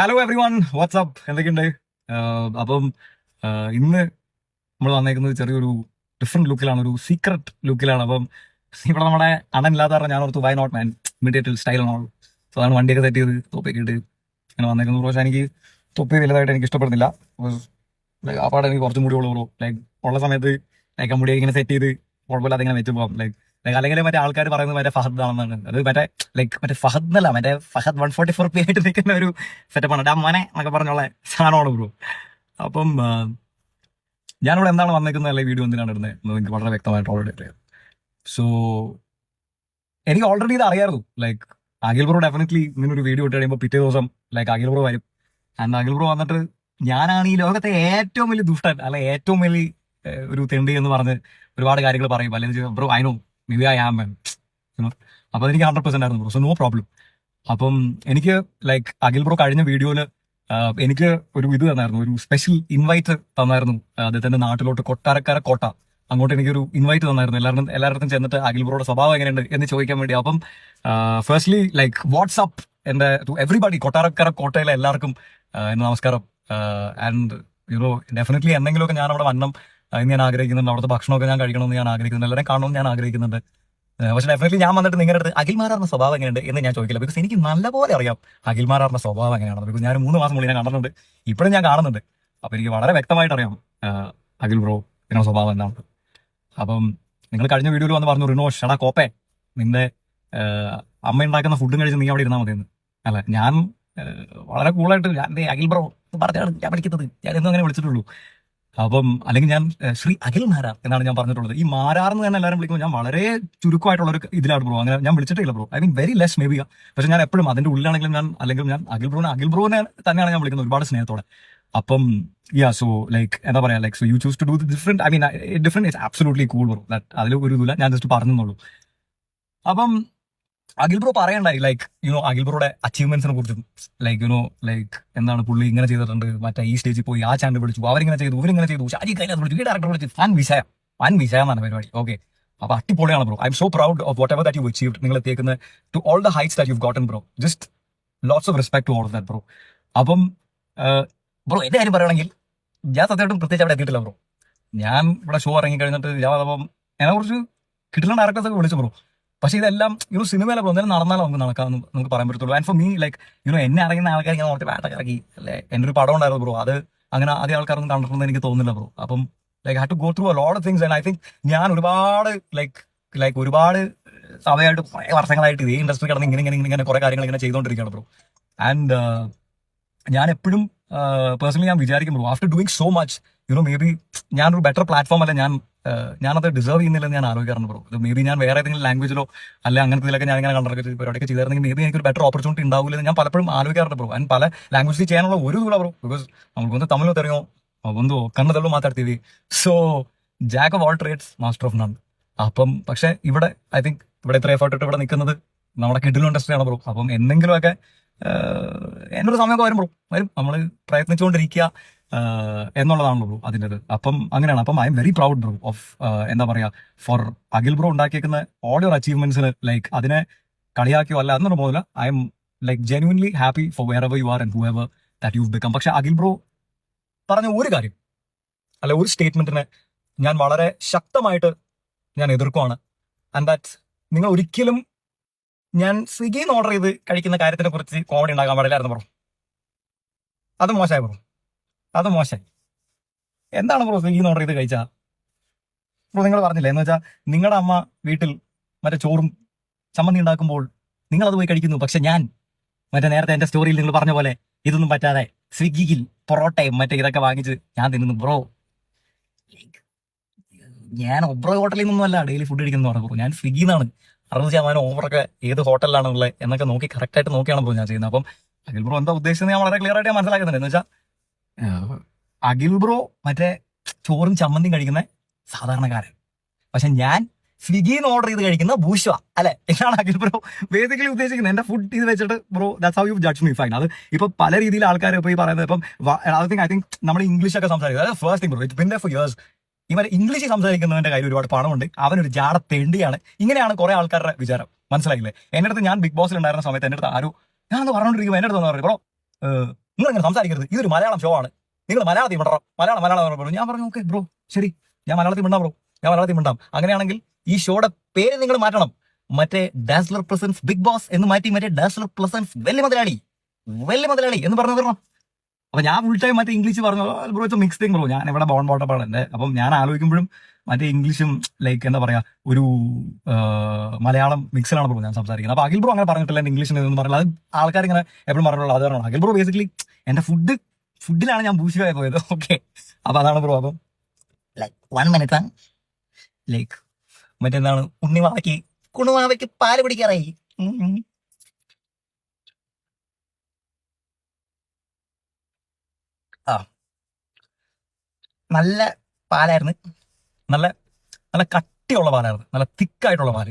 Hello every one WhatsApp എന്തൊക്കെയുണ്ട്? അപ്പം ഇന്ന് നമ്മൾ വന്നേക്കുന്നത് ചെറിയൊരു ഡിഫറെന്റ് ലുക്കിലാണ് ഒരു സീക്രട്ട് ലുക്കിലാണ് അപ്പം ഇവിടെ നമ്മുടെ അണ്ണൻ ഇല്ലാതെ പറഞ്ഞാൽ ഞാൻ ഓർത്തു why not man immediate style ആണോ സോ അതാണ് വണ്ടിയൊക്കെ തെറ്റിയത് തൊപ്പിയൊക്കെ ഇട്ട് ഇങ്ങനെ വന്നേക്കുന്നത്. പക്ഷേ എനിക്ക് തൊപ്പി വലുതായിട്ട് എനിക്ക് ഇഷ്ടപ്പെടുന്നില്ല. ആ പാടെ എനിക്ക് കുറച്ചും കൂടി ഉള്ളൂ ലൈക്ക് ഉള്ള സമയത്ത് ലൈക്ക് ആ മുടിയൊക്കെ ഇങ്ങനെ സെറ്റ് ചെയ്ത് കുഴപ്പമില്ലാതെ ഇങ്ങനെ വെച്ച് പോകാം. ലൈക്ക് അല്ലെങ്കിൽ മറ്റേ ആൾക്കാർ പറയുന്നത് മറ്റേ ഫഹദ് ആണെന്നാണ്. അത് മറ്റേ ലൈക്ക് മറ്റേ ഫഹദ് എന്നല്ല മറ്റേ Fahad one forty four P ആയിട്ട് നിൽക്കുന്ന ഒരു സെറ്റപ്പാണ് ഡാ മോനെ എന്നൊക്കെ പറഞ്ഞുള്ള സാധനമാണ് ബ്രോ അപ്പം ഞാനിവിടെ എന്താണ് വന്നേക്കുന്നത് അല്ലെങ്കിൽ വീഡിയോ എന്തിനാണ് ഇടുന്നത് എന്ന് എനിക്ക് വളരെ വ്യക്തമായിട്ട് ഓൾറെഡി അറിയാം. സോ എനിക്ക് ഓൾറെഡി ഇത് അറിയായിരുന്നു. ലൈക്ക് അഖിൽ ബ്രോ ഡെഫിനറ്റ്ലി ഇങ്ങനെ ഒരു വീഡിയോ ഇട്ട് കഴിയുമ്പോൾ പിറ്റേ ദിവസം ലൈക്ക് അഖിൽ ബ്രോ വരും. ആൻഡ് അഖിൽ ബ്രോ വന്നിട്ട് ഞാനാണ് ഈ ലോകത്തെ ഏറ്റവും വലിയ ദുഷ്ടൻ അല്ലെ ഏറ്റവും വലിയ ഒരു തെണ്ടി എന്ന് പറഞ്ഞ് ഒരുപാട് കാര്യങ്ങൾ പറയും. അല്ലെങ്കിൽ bro I know maybe I am അപ്പൊ എനിക്ക് ഹൺഡ്രഡ് പെർസെന്റ് ആയിരുന്നു ബ്രോ സോ നോ പ്രോബ്ലം അപ്പം എനിക്ക് ലൈക്ക് അഖിൽ ബ്രോ കഴിഞ്ഞ വീഡിയോയിൽ എനിക്ക് ഒരു ഇത് തന്നായിരുന്നു. ഒരു സ്പെഷ്യൽ ഇൻവൈറ്റ് തന്നായിരുന്നു അദ്ദേഹത്തിന്റെ നാട്ടിലോട്ട് കൊട്ടാരക്കര കോട്ട. അങ്ങോട്ട് എനിക്കൊരു ഇൻവൈറ്റ് തന്നായിരുന്നു. എല്ലാവരും എല്ലായിടത്തും ചെന്നിട്ട് അഖിൽ ബ്രോയുടെ സ്വഭാവം എങ്ങനെയുണ്ട് എന്ന് ചോദിക്കാൻ വേണ്ടി. അപ്പം ഫസ്റ്റ്ലി ലൈക്ക് വാട്സ്ആപ്പ് എന്റെ ടു എവറിബഡി കൊട്ടാരക്കര കോട്ടയിലെ എല്ലാവർക്കും എന്റെ നമസ്കാരം. ആൻഡ് യുനോ ഡെഫിനറ്റ്ലി എന്തെങ്കിലുമൊക്കെ ഞാൻ അവിടെ വരണം എന്ന് ഞാൻ ആഗ്രഹിക്കുന്നുണ്ട്. അവിടുത്തെ ഭക്ഷണമൊക്കെ ഞാൻ കഴിക്കണമെന്ന് ഞാൻ ആഗ്രഹിക്കുന്നുണ്ട്. എല്ലാവരും കാണണമെന്ന് ഞാൻ ആഗ്രഹിക്കുന്നുണ്ട്. പക്ഷെ ഡെഫിനറ്റ്ലി ഞാൻ വന്നിട്ട് നിങ്ങളുടെ അടുത്ത് അഖിൽമാരാറിന്റെ സ്വഭാവം എങ്ങനെയുണ്ട് എന്ന് ഞാൻ ചോദിക്കില്ല. ബിക്കോസ് എനിക്ക് നല്ലപോലെ അറിയാം അഖിൽമാരാറിന്റെ സ്വഭാവം എങ്ങനെയാണെന്ന്. ബിക്കോസ് ഞാൻ മൂന്ന് മാസം മുന്നേ ഞാൻ കണ്ടിട്ടുണ്ട്. ഇപ്പോഴും ഞാൻ കാണുന്നുണ്ട്. അപ്പൊ എനിക്ക് വളരെ വ്യക്തമായിട്ട് അറിയാം അഖിൽ ബ്രോ നിങ്ങളുടെ സ്വഭാവം എന്താണ് അപ്പം നിങ്ങൾ കഴിഞ്ഞ വീഡിയോയിൽ വന്ന് പറഞ്ഞു റിനോ ഷടാ കോപ്പേ. നിന്റെ അമ്മ ഉണ്ടാക്കുന്ന ഫുഡും കഴിച്ച് നീ അവിടെ ഇരുന്നാൽ മതിയെന്ന്. അല്ല ഞാൻ വളരെ കൂളായിട്ട് ഞാൻ അഖിൽ ബ്രോ പറഞ്ഞാണ് ഞാൻ വിളിക്കുന്നത് ഞാൻ എന്നും അങ്ങനെ വിളിച്ചിട്ടുള്ളൂ. അപ്പം അല്ലെങ്കിൽ ഞാൻ ശ്രീ അഖിൽ മാരാർ എന്നാണ് ഞാൻ പറഞ്ഞിട്ടുള്ളത്. ഈ മാരാർ എന്ന് തന്നെ എല്ലാവരും വിളിക്കുമ്പോൾ ഞാൻ വളരെ ചുരുക്കമായിട്ടുള്ള ഒരു ഇതിലാണ് ബ്രോ. അങ്ങനെ ഞാൻ വിളിച്ചിട്ടില്ല bro. I mean very less maybe പക്ഷെ ഞാൻ എപ്പോഴും അതിന്റെ ഉള്ളിലാണെങ്കിലും ഞാൻ അല്ലെങ്കിൽ ഞാൻ അഖിൽ ബ്രോനെ അഖിൽ ബ്രോനെ തന്നെയാണ് ഞാൻ വിളിക്കുന്നത് ഒരുപാട് സ്നേഹത്തോടെ. അപ്പം യാ സോ ലൈക്ക് എന്താ പറയാ like so you choose to do different I mean different it's absolutely cool bro that അതിൽ ഒരു ഇതില്ല. ഞാൻ ജസ്റ്റ് പറഞ്ഞെന്നുള്ളൂ അപ്പം അഖിൽ ബ്രോ പറയണ്ടായി ലൈക്ക് യുനോ അഖിൽ ബ്രോയുടെ അച്ചീവ്മെന്റ്സിനെ കുറിച്ചും ലൈക്ക് യുനോ ലൈക്ക് എന്താണ് പുള്ളി ഇങ്ങനെ ചെയ്തിട്ടുണ്ട് മറ്റേ ഈ സ്റ്റേജിൽ പോയി ആ ചാനൽ വിളിച്ചു അവരിങ്ങനെ ചെയ്തു ഇവരിങ്ങനെ ചെയ്തു ഷാജി കൈലാസ് വിളിച്ചു ഈ ഡയറക്ടർ വിളിച്ചു ഫാൻ വിഷയം ഫാൻ വിഷയമാണ് എന്നാണ് പരിപാടി ഓക്കെ അപ്പൊ അടിപൊളിയാണ് bro. I'm so proud of whatever that you achieved നിങ്ങൾ എത്തിയേക്കുന്ന to all the heights that you gotten bro. Just lots of respect to all that bro. അപ്പം ബ്രോ എന്റെ കാര്യം പറയുകയാണെങ്കിൽ ഞാൻ സത്യമായിട്ടും പ്രത്യേകിച്ച് അവിടെ എത്തിയിട്ടില്ല ബ്രോ. ഞാൻ ഇവിടെ ഷോ ഇറങ്ങി കഴിഞ്ഞിട്ട് ഞാൻ അപ്പം എന്നെ കുറിച്ച് കിട്ടുന്ന ഡയറക്ടേഴ്സ് ഒക്കെ വിളിച്ചു ബ്രോ. പക്ഷെ ഇതെല്ലാം യുനോ സിനിമയിലെ എന്തായാലും നടന്നാലും നമുക്ക് നടക്കാമെന്ന് നമുക്ക് പറയാൻ പറ്റത്തുള്ളൂ. And for me like you know എന്നെ അറിയുന്ന ആൾക്കാർ ഞാൻ ഓർത്തി വേട്ട ഇറക്കി. അല്ലേ? എന്റെ ഒരു പടം ഉണ്ടായിരുന്നു ബ്രോ അത് അങ്ങനെ ആദ്യം ആൾക്കാരൊന്നും കണ്ടിട്ടുണ്ടെന്ന് എനിക്ക് തോന്നുന്നില്ല ബ്രോ അപ്പം like have to go through load things and I think ഞാൻ ഒരുപാട് ലൈക്ക് ലൈക്ക് ഒരുപാട് സമയമായിട്ട് കുറേ വർഷങ്ങളായിട്ട് ഇതേ ഇൻഡസ്ട്രി കിടന്ന് ഇങ്ങനെ ഇങ്ങനെ ഇങ്ങനെ കുറെ കാര്യങ്ങൾ ഇങ്ങനെ ചെയ്തുകൊണ്ടിരിക്കുകയാണ് ബ്രോ ആൻഡ് ഞാൻ എപ്പോഴും പേഴ്സണലി ഞാൻ വിചാരിക്കും bro after doing so much you know maybe ഞാനൊരു ബെറ്റർ പ്ലാറ്റ്ഫോം അല്ല ഞാൻ ആഹ് ഞാനത് ഡിസേർവ് ചെയ്യുന്നില്ലെന്ന് ഞാൻ ആലോചിക്കാറുണ്ട് ബ്രോ മേ ബി ഞാൻ വേറെ ഏതെങ്കിലും ലാംഗ്വേജിലോ അല്ലെ അങ്ങനത്തെ ഇതിലൊക്കെ ഞാൻ ഇങ്ങനെ കണ്ടൊക്കെ പരിപാടിയൊക്കെ ചെയ്തിരുന്നെങ്കിൽ മേ ബി എനിക്ക് ഒരു ബെറ്റർ ഓപ്പർച്യൂണിറ്റി ഉണ്ടാവില്ലെന്ന് ഞാൻ പലപ്പോഴും ആലോചിക്കാറുണ്ട് ബ്രോ ആൻഡ് പല ലാംഗ്വേജിൽ ചെയ്യാനുള്ള ഒരു ഇതുള്ള ബ്രോ ബിക്കോസ് നമുക്ക് ഒന്ന് തമിഴോ തെറിയോ ಒಂದು ಕನ್ನಡದಲ್ಲೂ ಮಾತಾಡ್ತೀವಿ so jack of all trades master of none അപ്പം പക്ഷെ ഇവിടെ ഐ തിങ്ക് ഇവിടെ ഇത്ര എഫേർട്ട് ഇട്ട് ഇവിടെ നിൽക്കുന്നത് നമ്മുടെ കിഡിലും ഇൻഡസ്ട്രിയാണ് ബ്രോ അപ്പം എന്തെങ്കിലുമൊക്കെ ആഹ്, എന്നൊരു സമയമൊക്കെ വരുമ്പോൾ വരും. നമ്മൾ പ്രയത്നിച്ചുകൊണ്ടിരിക്കുക എന്നുള്ളതാണല്ലോ അതിന്റെ അപ്പം അങ്ങനെയാണ്. അപ്പം I'm very proud bro of എന്താ പറയുക ഫോർ അഖിൽ ബ്രോ ഉണ്ടാക്കിയേക്കുന്ന ഓൾ യുവർ അച്ചീവ്മെന്റ്സിന് ലൈക്ക് അതിനെ കളിയാക്കിയോ അല്ല എന്നുള്ള പോലെ I'm like genuinely happy for wherever you are and whoever that you become പക്ഷെ അഖിൽ ബ്രോ പറഞ്ഞ ഒരു കാര്യം അല്ല ഒരു സ്റ്റേറ്റ്മെന്റിനെ ഞാൻ വളരെ ശക്തമായിട്ട് ഞാൻ എതിർക്കുവാണ്. ആൻഡ് ദാറ്റ് നിങ്ങൾ ഒരിക്കലും ഞാൻ സ്വിഗ്ഗിയിൽ നിന്ന് ഓർഡർ ചെയ്ത് കഴിക്കുന്ന കാര്യത്തിനെ കുറിച്ച് കോമഡി ഉണ്ടാകാൻ പാടില്ലായിരുന്നു ബ്രോ അത് മോശമായി ബ്രോ അത് മോശമായി. എന്താണ് ബ്രോ സ്വിഗ്ഗിയിൽ നിന്ന് ഓർഡർ ചെയ്ത് കഴിച്ചാ? ബ്രോ നിങ്ങൾ പറഞ്ഞില്ലേ? എന്ന് വെച്ചാൽ നിങ്ങളുടെ അമ്മ വീട്ടിൽ മറ്റേ ചോറും ചമ്മന്തി ഉണ്ടാക്കുമ്പോൾ നിങ്ങൾ അത് പോയി കഴിക്കുന്നു. പക്ഷെ ഞാൻ മറ്റേ നേരത്തെ എന്റെ സ്റ്റോറിയിൽ നിങ്ങൾ പറഞ്ഞ പോലെ ഇതൊന്നും പറ്റാതെ സ്വിഗ്ഗിയിൽ പൊറോട്ടയും മറ്റേ ഇതൊക്കെ വാങ്ങിച്ച് ഞാൻ തിന്നുന്നു. ബ്രോ ഞാൻ ഒബ്രോ ഹോട്ടലിൽ നിന്നൊന്നുമല്ല ഡെയിലി ഫുഡ് കഴിക്കുന്നു പറഞ്ഞു ബ്രോ ഞാൻ സ്വിഗ്ഗിയിൽ നിന്നാണ് അറുപത് ശതമാനം ഓഫറൊക്കെ ഏത് ഹോട്ടലിലാണുള്ളത് എന്നൊക്കെ നോക്കി കറക്റ്റ് ആയിട്ട് നോക്കിയാണ് ബ്രോ ഞാൻ ചെയ്യുന്നത്. അപ്പം അഖിൽ ബ്രോ എന്താ ഉദ്ദേശിച്ചത് ഞാൻ വളരെ ക്ലിയർ ആയിട്ട് ഞാൻ മനസ്സിലാക്കുന്നുണ്ട്. എന്ന് വെച്ചാൽ അഖിൽ ബ്രോ മറ്റേ ചോറും ചമ്മന്തിയും കഴിക്കുന്ന സാധാരണക്കാരൻ. പക്ഷെ ഞാൻ സ്വിഗ്ഗിയിൽ നിന്ന് ഓർഡർ ചെയ്ത് കഴിക്കുന്ന ഭൂഷ്വ അല്ലെ? എന്നാണ് അഖിൽ ബ്രോ ബേസിക്കലി ഉദ്ദേശിക്കുന്നത്. എന്റെ ഫുഡ് ഇത് വെച്ചിട്ട് bro that's how you judge me fine അത് ഇപ്പൊ പല രീതിയിൽ ആൾക്കാർ ഇപ്പൊ ഈ പറയുന്നത് ഇപ്പം ഐ തിങ്ക് നമ്മൾ ഇംഗ്ലീഷ് ഒക്കെ സംസാരിക്കുന്നത് first thing bro it been four years ഇവൻ ഇംഗ്ലീഷ് സംസാരിക്കുന്നവന്റെ കയ്യിൽ ഒരുപാട് പണമുണ്ട്. അവനൊരു ജാട തെണ്ടിയാണ്. ഇങ്ങനെയാണ് കുറെ ആൾക്കാരുടെ വിചാരം. മനസ്സിലായില്ലേ? എന്റെ അടുത്ത് ഞാൻ ബിഗ് ബോസിൽ ഉണ്ടായിരുന്ന സമയത്ത് എന്റെ അടുത്ത് ആരോ ഞാൻ ഒന്ന് പറഞ്ഞോണ്ടിരിക്കുമ്പോൾ എന്റെ അടുത്ത് പറഞ്ഞു ബ്രോ നിങ്ങൾ ഇങ്ങനെ സംസാരിക്കരുത്. ഇതൊരു മലയാളം ഷോ ആണ്. നിങ്ങൾ മലയാളത്തിൽ മിണ്ടറോ മലയാളം മലയാളം പറഞ്ഞു. ഞാൻ പറഞ്ഞു ഓക്കെ ബ്രോ ശരി. ഞാൻ മലയാളത്തിൽ മിണ്ടാം ബ്രോ. ഞാൻ മലയാളത്തിൽ മിണ്ടാം. അങ്ങനെയാണെങ്കിൽ ഈ ഷോയുടെ പേര് നിങ്ങൾ മാറ്റണം. മറ്റേ ഡാസ്ലർ പ്രസൻസ് ബിഗ് ബോസ് എന്ന് മാറ്റി മറ്റേ ഡാസ്ലർ പ്രസൻസ് വെല്ലി മുതലാളി വെല്ലി മുതലാളി എന്ന് പറഞ്ഞു തരണം അപ്പൊ ഞാൻ ഫുൾ ടൈം മറ്റേ ഇംഗ്ലീഷ് പറഞ്ഞു? Bro it's mix thing bro ഞാൻ ഇവിടെ ബോൺ ബോട്ടപ്പാണ് എന്റെ അപ്പം ഞാൻ ആലോചിക്കുമ്പോഴും മറ്റേ ഇംഗ്ലീഷും ലൈക്ക് എന്താ പറയാ ഒരു മലയാളം മിക്സിലാണ് ബ്രോ ഞാൻ സംസാരിക്കുന്നത്. അപ്പൊ അഖിൽ ബ്രോ അങ്ങനെ പറഞ്ഞിട്ടില്ല എന്റെ ഇംഗ്ലീഷിൽ ഒന്നും പറഞ്ഞില്ല അത് ആൾക്കാർ ഇങ്ങനെ എപ്പോഴും പറഞ്ഞിട്ടുള്ളത് അതാണ് അഖിൽ ബ്രോ ബേസിക്കലി എന്റെ ഫുഡ് ഫുഡിലാണ് ഞാൻ ഭൂഷിയായി പോയത്. ഓക്കെ അപ്പൊ അതാണ് ബ്രോ അപ്പം ലൈക്ക് വൺ മിനിറ്റ് ലൈക്ക് മറ്റെന്താണ് ഉണ്ണിമാവയ്ക്ക് കുണുമാവയ്ക്ക് പാൽ പിടിക്കാറായി ആ. നല്ല പാലായിരുന്നു. നല്ല നല്ല കട്ടിയുള്ള പാലായിരുന്നു. നല്ല തിക്കായിട്ടുള്ള പാൽ.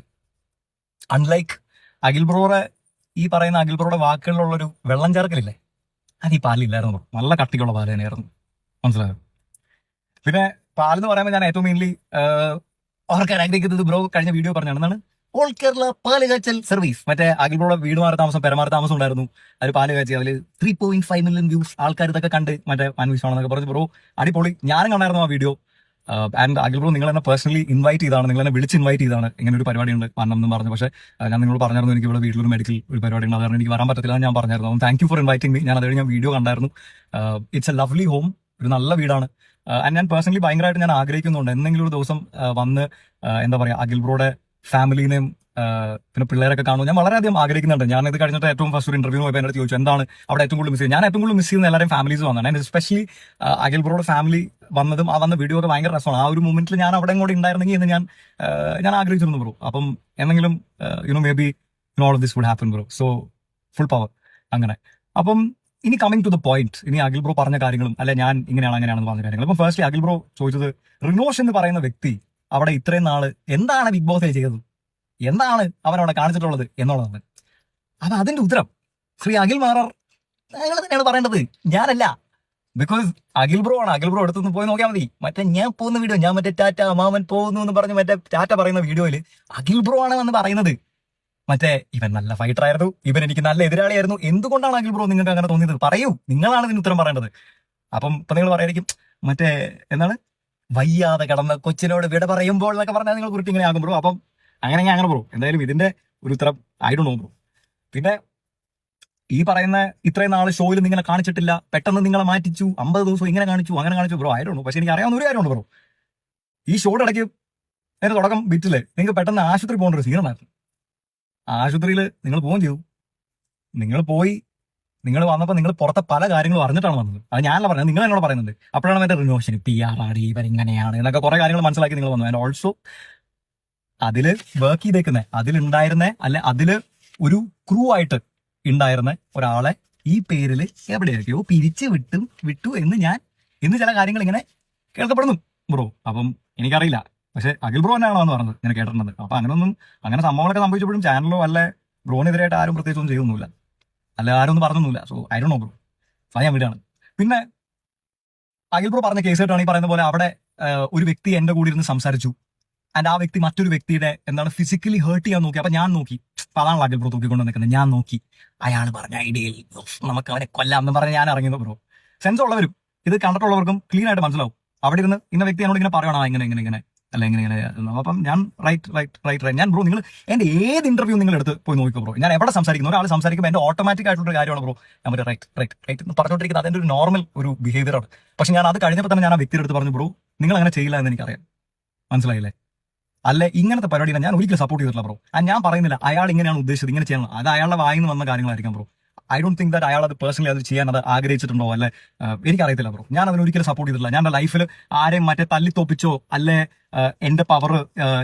അൺലൈക്ക് അഖിൽ ബ്രോറെ ഈ പറയുന്ന അഖിൽ ബ്രോയുടെ വാക്കുകളിലുള്ള ഒരു വെള്ളം ചേർക്കലില്ലേ? അത് ഈ പാലില്ലായിരുന്നു നല്ല കട്ടിക്കുള്ള പാൽ തന്നെയായിരുന്നു. മനസ്സിലായോ? പിന്നെ പാലെന്ന് പറയുമ്പോൾ ഞാൻ ഏറ്റവും മെയിൻലി ഓർക്കാൻ ആഗ്രഹിക്കുന്നത് ബ്രോ കഴിഞ്ഞ വീഡിയോ പറഞ്ഞാണ് എന്താണ്? ഓൾ കേരള പാൽ കാച്ചൽ സർവീസ് മറ്റേ അഖിലുള്ള വീട് മാറി താമസം പെരമാറി താമസം ഉണ്ടായിരുന്നു. അതിൽ പാൽ കാച്ചി അതിൽ three point five million views ആൾക്കാർ ഇതൊക്കെ കണ്ട് മറ്റേ അന്വേഷണമെന്നൊക്കെ പറഞ്ഞു ബ്രോ അടിപൊളി. ഞാനും കണ്ടായിരുന്നു ആ വീഡിയോ ആൻഡ് അഖിൽ ബ്രോ നിങ്ങൾ എന്നെ പേഴ്സണലി ഇൻവൈറ്റ് ചെയ്താണ് നിങ്ങൾ എന്നെ വിളിച്ച് ഇൻവൈറ്റ് ചെയ്താണ് ഇങ്ങനെ ഒരു പരിപാടി ഉണ്ട് വരണം എന്ന് പറഞ്ഞു. പക്ഷേ ഞാൻ നിങ്ങളോട് പറഞ്ഞായിരുന്നു എനിക്ക് ഇവിടെ വീട്ടിലൊരു മെഡിക്കൽ ഒരു പരിപാടി ഉണ്ട്. അതുകൊണ്ട് എനിക്ക് വരാൻ പറ്റത്തില്ല ഞാൻ പറഞ്ഞായിരുന്നു. Thank you for inviting me ഞാൻ അതുവഴി ഞാൻ വീഡിയോ കണ്ടായിരുന്നു. ഇറ്റ്സ് എ ലവ്ലി ഹോം ഒരു നല്ല വീടാണ്. ആൻഡ് ഞാൻ പേഴ്സണലി ഭയങ്കരമായിട്ട് ഞാൻ ആഗ്രഹിക്കുന്നുണ്ട്. എന്തെങ്കിലും ഒരു ദിവസം വന്ന് എന്താ പറയുക അഖിൽ ബ്രോയുടെ ഫാമിലിനെയും പിന്നെ പിള്ളേരൊക്കെ കാണും ഞാൻ വളരെയധികം ആഗ്രഹിക്കുന്നുണ്ട്. ഞാൻ ഇത് കഴിഞ്ഞിട്ട് ഏറ്റവും ഫസ്റ്റ് ഒരു ഇന്റർവ്യൂ പോയപ്പോൾ എന്നോട് ചോദിച്ചു എന്താണ് അവിടെ ഏറ്റവും കൂടുതൽ മിസ് ചെയ്യുന്നത്? ഞാൻ ഏറ്റവും കൂടുതൽ മിസ് ചെയ്യുന്ന എല്ലാവരും ഫാമിലീസ് വന്നതാണ് ആൻഡ് എസ്പെഷ്യലി അഖിൽ ബ്രോയുടെ ഫാമിലി വന്നതും ആ വന്ന വീഡിയോ ഒക്കെ ഭയങ്കര രസമാണ്. ആ ഒരു മൊമെന്റിൽ ഞാൻ അവിടെ കൂടെ ഉണ്ടായിരുന്നെങ്കിൽ എന്ന് ഞാൻ ഞാൻ ആഗ്രഹിച്ചിരുന്നു ബ്രോ. അപ്പം എന്തെങ്കിലും you know maybe all of this would happen bro. So full power അങ്ങനെ. അപ്പം ഇനി കമ്മിങ് ടു ദ പോയിന്റ് ഇനി അഖിൽ ബ്രോ പറഞ്ഞ കാര്യങ്ങളും അല്ലെ ഞാൻ ഇങ്ങനെയാണ് അങ്ങനെയാണെന്ന് പറഞ്ഞ കാര്യങ്ങൾ അപ്പം ഫസ്റ്റ്ലി അഖിൽ ബ്രോ ചോദിച്ചത് റിനോഷ് എന്ന് പറയുന്ന വ്യക്തി അവിടെ ഇത്രയും നാൾ എന്താണ് ബിഗ് ബോസിൽ ചെയ്തത്? എന്താണ് അവരവിടെ കാണിച്ചിട്ടുള്ളത് എന്നുള്ളതാണ് അപ്പൊ അതിന്റെ ഉത്തരം ശ്രീ അഖിൽ മാറർ നിങ്ങൾ തന്നെയാണ് പറയേണ്ടത്. ഞാനല്ല. ബിക്കോസ് അഖിൽ ബ്രോ ആണ്. അഖിൽ ബ്രോ അടുത്തൊന്ന് പോയി നോക്കിയാൽ മതി. മറ്റേ ഞാൻ പോകുന്ന വീഡിയോ ഞാൻ മറ്റേ ടാറ്റ മാമൻ പോകുന്നു എന്ന് പറഞ്ഞ് മറ്റേ ടാറ്റ പറയുന്ന വീഡിയോയിൽ അഖിൽ ബ്രോ ആണ് എന്ന് പറയുന്നത്. മറ്റേ ഇവൻ നല്ല ഫൈറ്റർ ആയിരുന്നു. ഇവൻ എനിക്ക് നല്ല എതിരാളിയായിരുന്നു. എന്തുകൊണ്ടാണ് അഖിൽ ബ്രോ നിങ്ങൾക്ക് അങ്ങനെ തോന്നിയത്? പറയൂ. നിങ്ങളാണ് ഇതിന് ഉത്തരം പറയേണ്ടത്. അപ്പം ഇപ്പൊ നിങ്ങൾ പറയായിരിക്കും മറ്റേ എന്താണ്? വയ്യാതെ കിടന്ന് കൊച്ചിനോട് വിട പറയുമ്പോൾ എന്നൊക്കെ പറഞ്ഞാൽ നിങ്ങൾ കുറിച്ച് ഇങ്ങനെ ആകും ബ്രോ അപ്പം അങ്ങനെ അങ്ങനെ ബ്രോ എന്തായാലും ഇതിന്റെ ഒരു ഉത്തരം നോ ബ്രോ പിന്നെ ഈ പറയുന്ന ഇത്രയും നാൾ ഷോയിൽ നിങ്ങളെ കാണിച്ചിട്ടില്ല. പെട്ടെന്ന് നിങ്ങളെ മാറ്റിച്ചു. അമ്പത് ദിവസം ഇങ്ങനെ കാണിച്ചു അങ്ങനെ കാണിച്ചു ബ്രോ ആയിരുന്നു പക്ഷെ എനിക്ക് അറിയാവുന്ന ഒരു കാര്യമുണ്ട് ബ്രോ ഈ ഷോയുടെ ഇടയ്ക്ക് അതിന്റെ തുടക്കം വിറ്റില്ലേ? നിങ്ങൾക്ക് പെട്ടെന്ന് ആശുപത്രി പോകേണ്ട ഒരു സീനുണ്ടായിരുന്നു ആശുപത്രിയിൽ നിങ്ങൾ പോവുകയും ചെയ്തു. നിങ്ങൾ പോയി നിങ്ങൾ വന്നപ്പോൾ നിങ്ങൾ പുറത്തെ പല കാര്യങ്ങളും അറിഞ്ഞിട്ടാണ് വന്നത്. അത് ഞാനല്ല പറഞ്ഞത് നിങ്ങൾ എന്നോട് പറയുന്നത്. അപ്പോഴാണ് എന്റെ റിനോഷൻ പി ആർ ആടി എന്നൊക്കെ കുറെ കാര്യങ്ങൾ മനസ്സിലാക്കി നിങ്ങൾ വന്നു ആൻഡ് ഓൾസോ അതിൽ വർക്ക് ചെയ്തേക്കുന്ന അതിലുണ്ടായിരുന്ന അല്ലെ അതിൽ ഒരു ക്രൂ ആയിട്ട് ഉണ്ടായിരുന്ന ഒരാളെ ഈ പേരിൽ എവിടെയൊക്കെയോ പിരിച്ചു വിട്ടും വിട്ടു എന്ന് ഞാൻ ഇന്ന് ചില കാര്യങ്ങൾ ഇങ്ങനെ കേൾക്കപ്പെടുന്നു ബ്രോ അപ്പം എനിക്കറിയില്ല. പക്ഷെ അഖിൽ ബ്രോ തന്നെയാണോ എന്ന് പറഞ്ഞത് ഇങ്ങനെ കേട്ടിട്ടുണ്ട് അപ്പൊ അങ്ങനെയൊന്നും അങ്ങനെ സംഭവങ്ങളൊക്കെ സംഭവിച്ചപ്പോഴും ചാനലോ അല്ലെ ബ്രോനെതിരായിട്ട് ആരും പ്രത്യേകിച്ചൊന്നും ചെയ്യുന്നില്ല അല്ല ആരും ഒന്നും പറഞ്ഞൊന്നുമില്ല. സോ ഐ ഡോ നോ ബ്രോ അത് ഞാൻ വിടാണ്. പിന്നെ അഖിൽ ബ്രോ പറഞ്ഞ കേസ് ഈ പറയുന്ന പോലെ അവിടെ ഒരു വ്യക്തി എന്റെ കൂടി ഇരുന്ന് സംസാരിച്ചു. ആൻഡ് ആ വ്യക്തി മറ്റൊരു വ്യക്തിയുടെ എന്താണ് ഫിസിക്കലി ഹേർട്ട് ചെയ്യാൻ നോക്കി. അപ്പൊ ഞാൻ നോക്കി. അപ്പൊ അതാണ് അഖിൽ ബ്രോ തൂക്കിക്കൊണ്ട് നിൽക്കുന്നത്. ഞാൻ നോക്കി. അയാൾ പറഞ്ഞ ഐഡിയയിൽ നമുക്ക് അവനെ കൊല്ലാം എന്ന് പറഞ്ഞ് ഞാൻ ഇറങ്ങിയത് ബ്രോ സെൻസ് ഉള്ളവരും ഇത് കണ്ടിട്ടുള്ളവർക്കും ക്ലീൻ ആയിട്ട് മനസ്സിലാവും. അവിടെ ഇരുന്ന് ഇന്ന വ്യക്തി എന്നോട് ഇങ്ങനെ പറയണോ ഇങ്ങനെ ഇങ്ങനെ ഇങ്ങനെ. അല്ല ഇങ്ങനെ അപ്പം ഞാൻ റൈറ്റ് റൈറ്റ് റൈറ്റ് റൈറ്റ് ഞാൻ ബ്രോ നിങ്ങൾ എന്റെ ഏത് ഇന്റർവ്യൂ നിങ്ങൾ എടുത്ത് പോയി നോക്കിക്കോ ബ്രോ ഞാൻ എവിടെ സംസാരിക്കുന്നു? ഒരാൾ സംസാരിക്കുമ്പോൾ എന്റെ ഓട്ടോമാറ്റിക് ആയിട്ടുള്ള കാര്യമാണ് ബ്രോ ഞാൻ റൈറ്റ് റൈറ്റ് റൈറ്റ് എന്ന് പറഞ്ഞുകൊണ്ടിരിക്കുന്നത് അതിന്റെ ഒരു നോർമൽ ഒരു ബിഹേവിയറാണ് പക്ഷെ ഞാൻ അത് കഴിഞ്ഞപ്പോൾ തന്നെ ഞാൻ ആ വ്യക്തിയുടെ അടുത്ത് പറഞ്ഞു ബ്രോ നിങ്ങൾ അങ്ങനെ ചെയ്യില്ല എന്ന് എനിക്കറിയാം. മനസ്സിലായില്ലേ? അല്ല ഇങ്ങനത്തെ പരിപാടിയാണ് ഞാൻ ഒരിക്കലും സപ്പോർട്ട് ചെയ്തിട്ടില്ല ബ്രോ ഞാൻ പറയുന്നില്ല അയാൾ ഇങ്ങനെയാണ് ഉദ്ദേശിച്ചത് ഇങ്ങനെ ചെയ്യണം. അത് അയാളുടെ വായിന്ന് വന്ന കാര്യങ്ങളായിരിക്കാം bro I don't think that അയാൾ അത് പേഴ്സണലി അത് ചെയ്യാൻ അത് ആഗ്രഹിച്ചിട്ടുണ്ടോ അല്ലെ? എനിക്കറിയത്തില്ല ബ്രോ ഞാൻ അതിന് ഒരിക്കലും സപ്പോർട്ട് ചെയ്തിട്ടില്ല. ഞാൻ ലൈഫിൽ ആരെയും മറ്റേ തല്ലിത്തോപ്പിച്ചോ അല്ലെ എന്റെ പവർ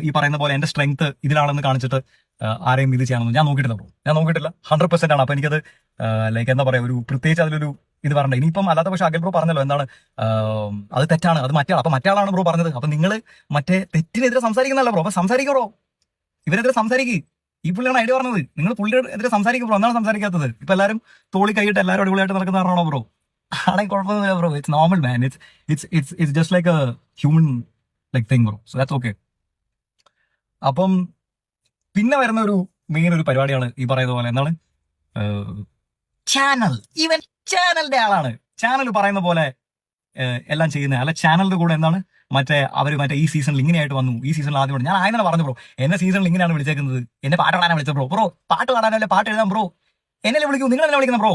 ഈ പറയുന്ന പോലെ എന്റെ സ്ട്രെങ്ത് ഇതിലാണെന്ന് കാണിച്ചിട്ട് ആരെയും ഇത് ചെയ്യണമെന്ന് ഞാൻ നോക്കിയിട്ടില്ല ബ്രോ ഞാൻ നോക്കിയിട്ടില്ല. ഹൺഡ്രഡ് പെർസെന്റ് ആണ്. അപ്പൊ എനിക്കത് ലൈക്ക് എന്താ പറയാ ഒരു പ്രത്യേകിച്ച് അതിലൊരു ഇത് പറഞ്ഞത് ഇനിയിപ്പം അല്ലാത്ത പക്ഷെ അഖിൽ ബ്രോ പറഞ്ഞല്ലോ എന്താണ് അത് തെറ്റാണ് അത് മറ്റേ അപ്പൊ മറ്റേ ആളാണ് ബ്രോ പറഞ്ഞത്. അപ്പൊ നിങ്ങൾ മറ്റേ തെറ്റിനെതിരെ സംസാരിക്കുന്നല്ല ബ്രോ അപ്പൊ സംസാരിക്കോ ഇവരെതിരെ സംസാരിക്കുക ഈ പുള്ളിയാണ് ഐഡിയ പറഞ്ഞത്. നിങ്ങൾ പുള്ളിയുടെ എതിരെ സംസാരിക്കും ബ്രോ എന്നാണ് സംസാരിക്കാത്തത്. ഇപ്പൊ എല്ലാവരും തോളി കൈയിട്ട് എല്ലാവരും അടിപൊളിയായിട്ട് നടക്കുന്നതാണോ ബ്രോ ആണെങ്കിൽ കുഴപ്പമൊന്നുമില്ല bro it's normal man it's it's it's it's just like a human like thing bro so that's okay അപ്പം പിന്നെ വരുന്ന ഒരു മെയിൻ ഒരു പരിപാടിയാണ് ഈ പറയുന്ന പോലെ എന്താണ്? ചാനൽ ഈവൻ ചാനലിന്റെ ആളാണ്. ചാനൽ പറയുന്ന പോലെ എല്ലാം ചെയ്യുന്ന അല്ല ചാനലിന്റെ കൂടെ എന്താണ്? മറ്റേ അവർ മറ്റേ ഈ സീസണിൽ ഇങ്ങനെയായിട്ട് വന്നു. ഈ സീസണിൽ ആദ്യം ഞാൻ ആയതാണ് പറഞ്ഞു ബ്രോ എന്നെ സീസണിൽ ഇങ്ങനെയാണ് വിളിച്ചേക്കുന്നത്. എന്നെ പാട്ട് പാടാനാണ് വിളിച്ചത് ബ്രോ. ബ്രോ പാട്ട് പാടാനല്ലേ പാട്ട് എഴുതാൻ ബ്രോ? എന്നെ വിളിക്കൂ? നിങ്ങൾ എന്നെ വിളിക്കുന്ന ബ്രോ?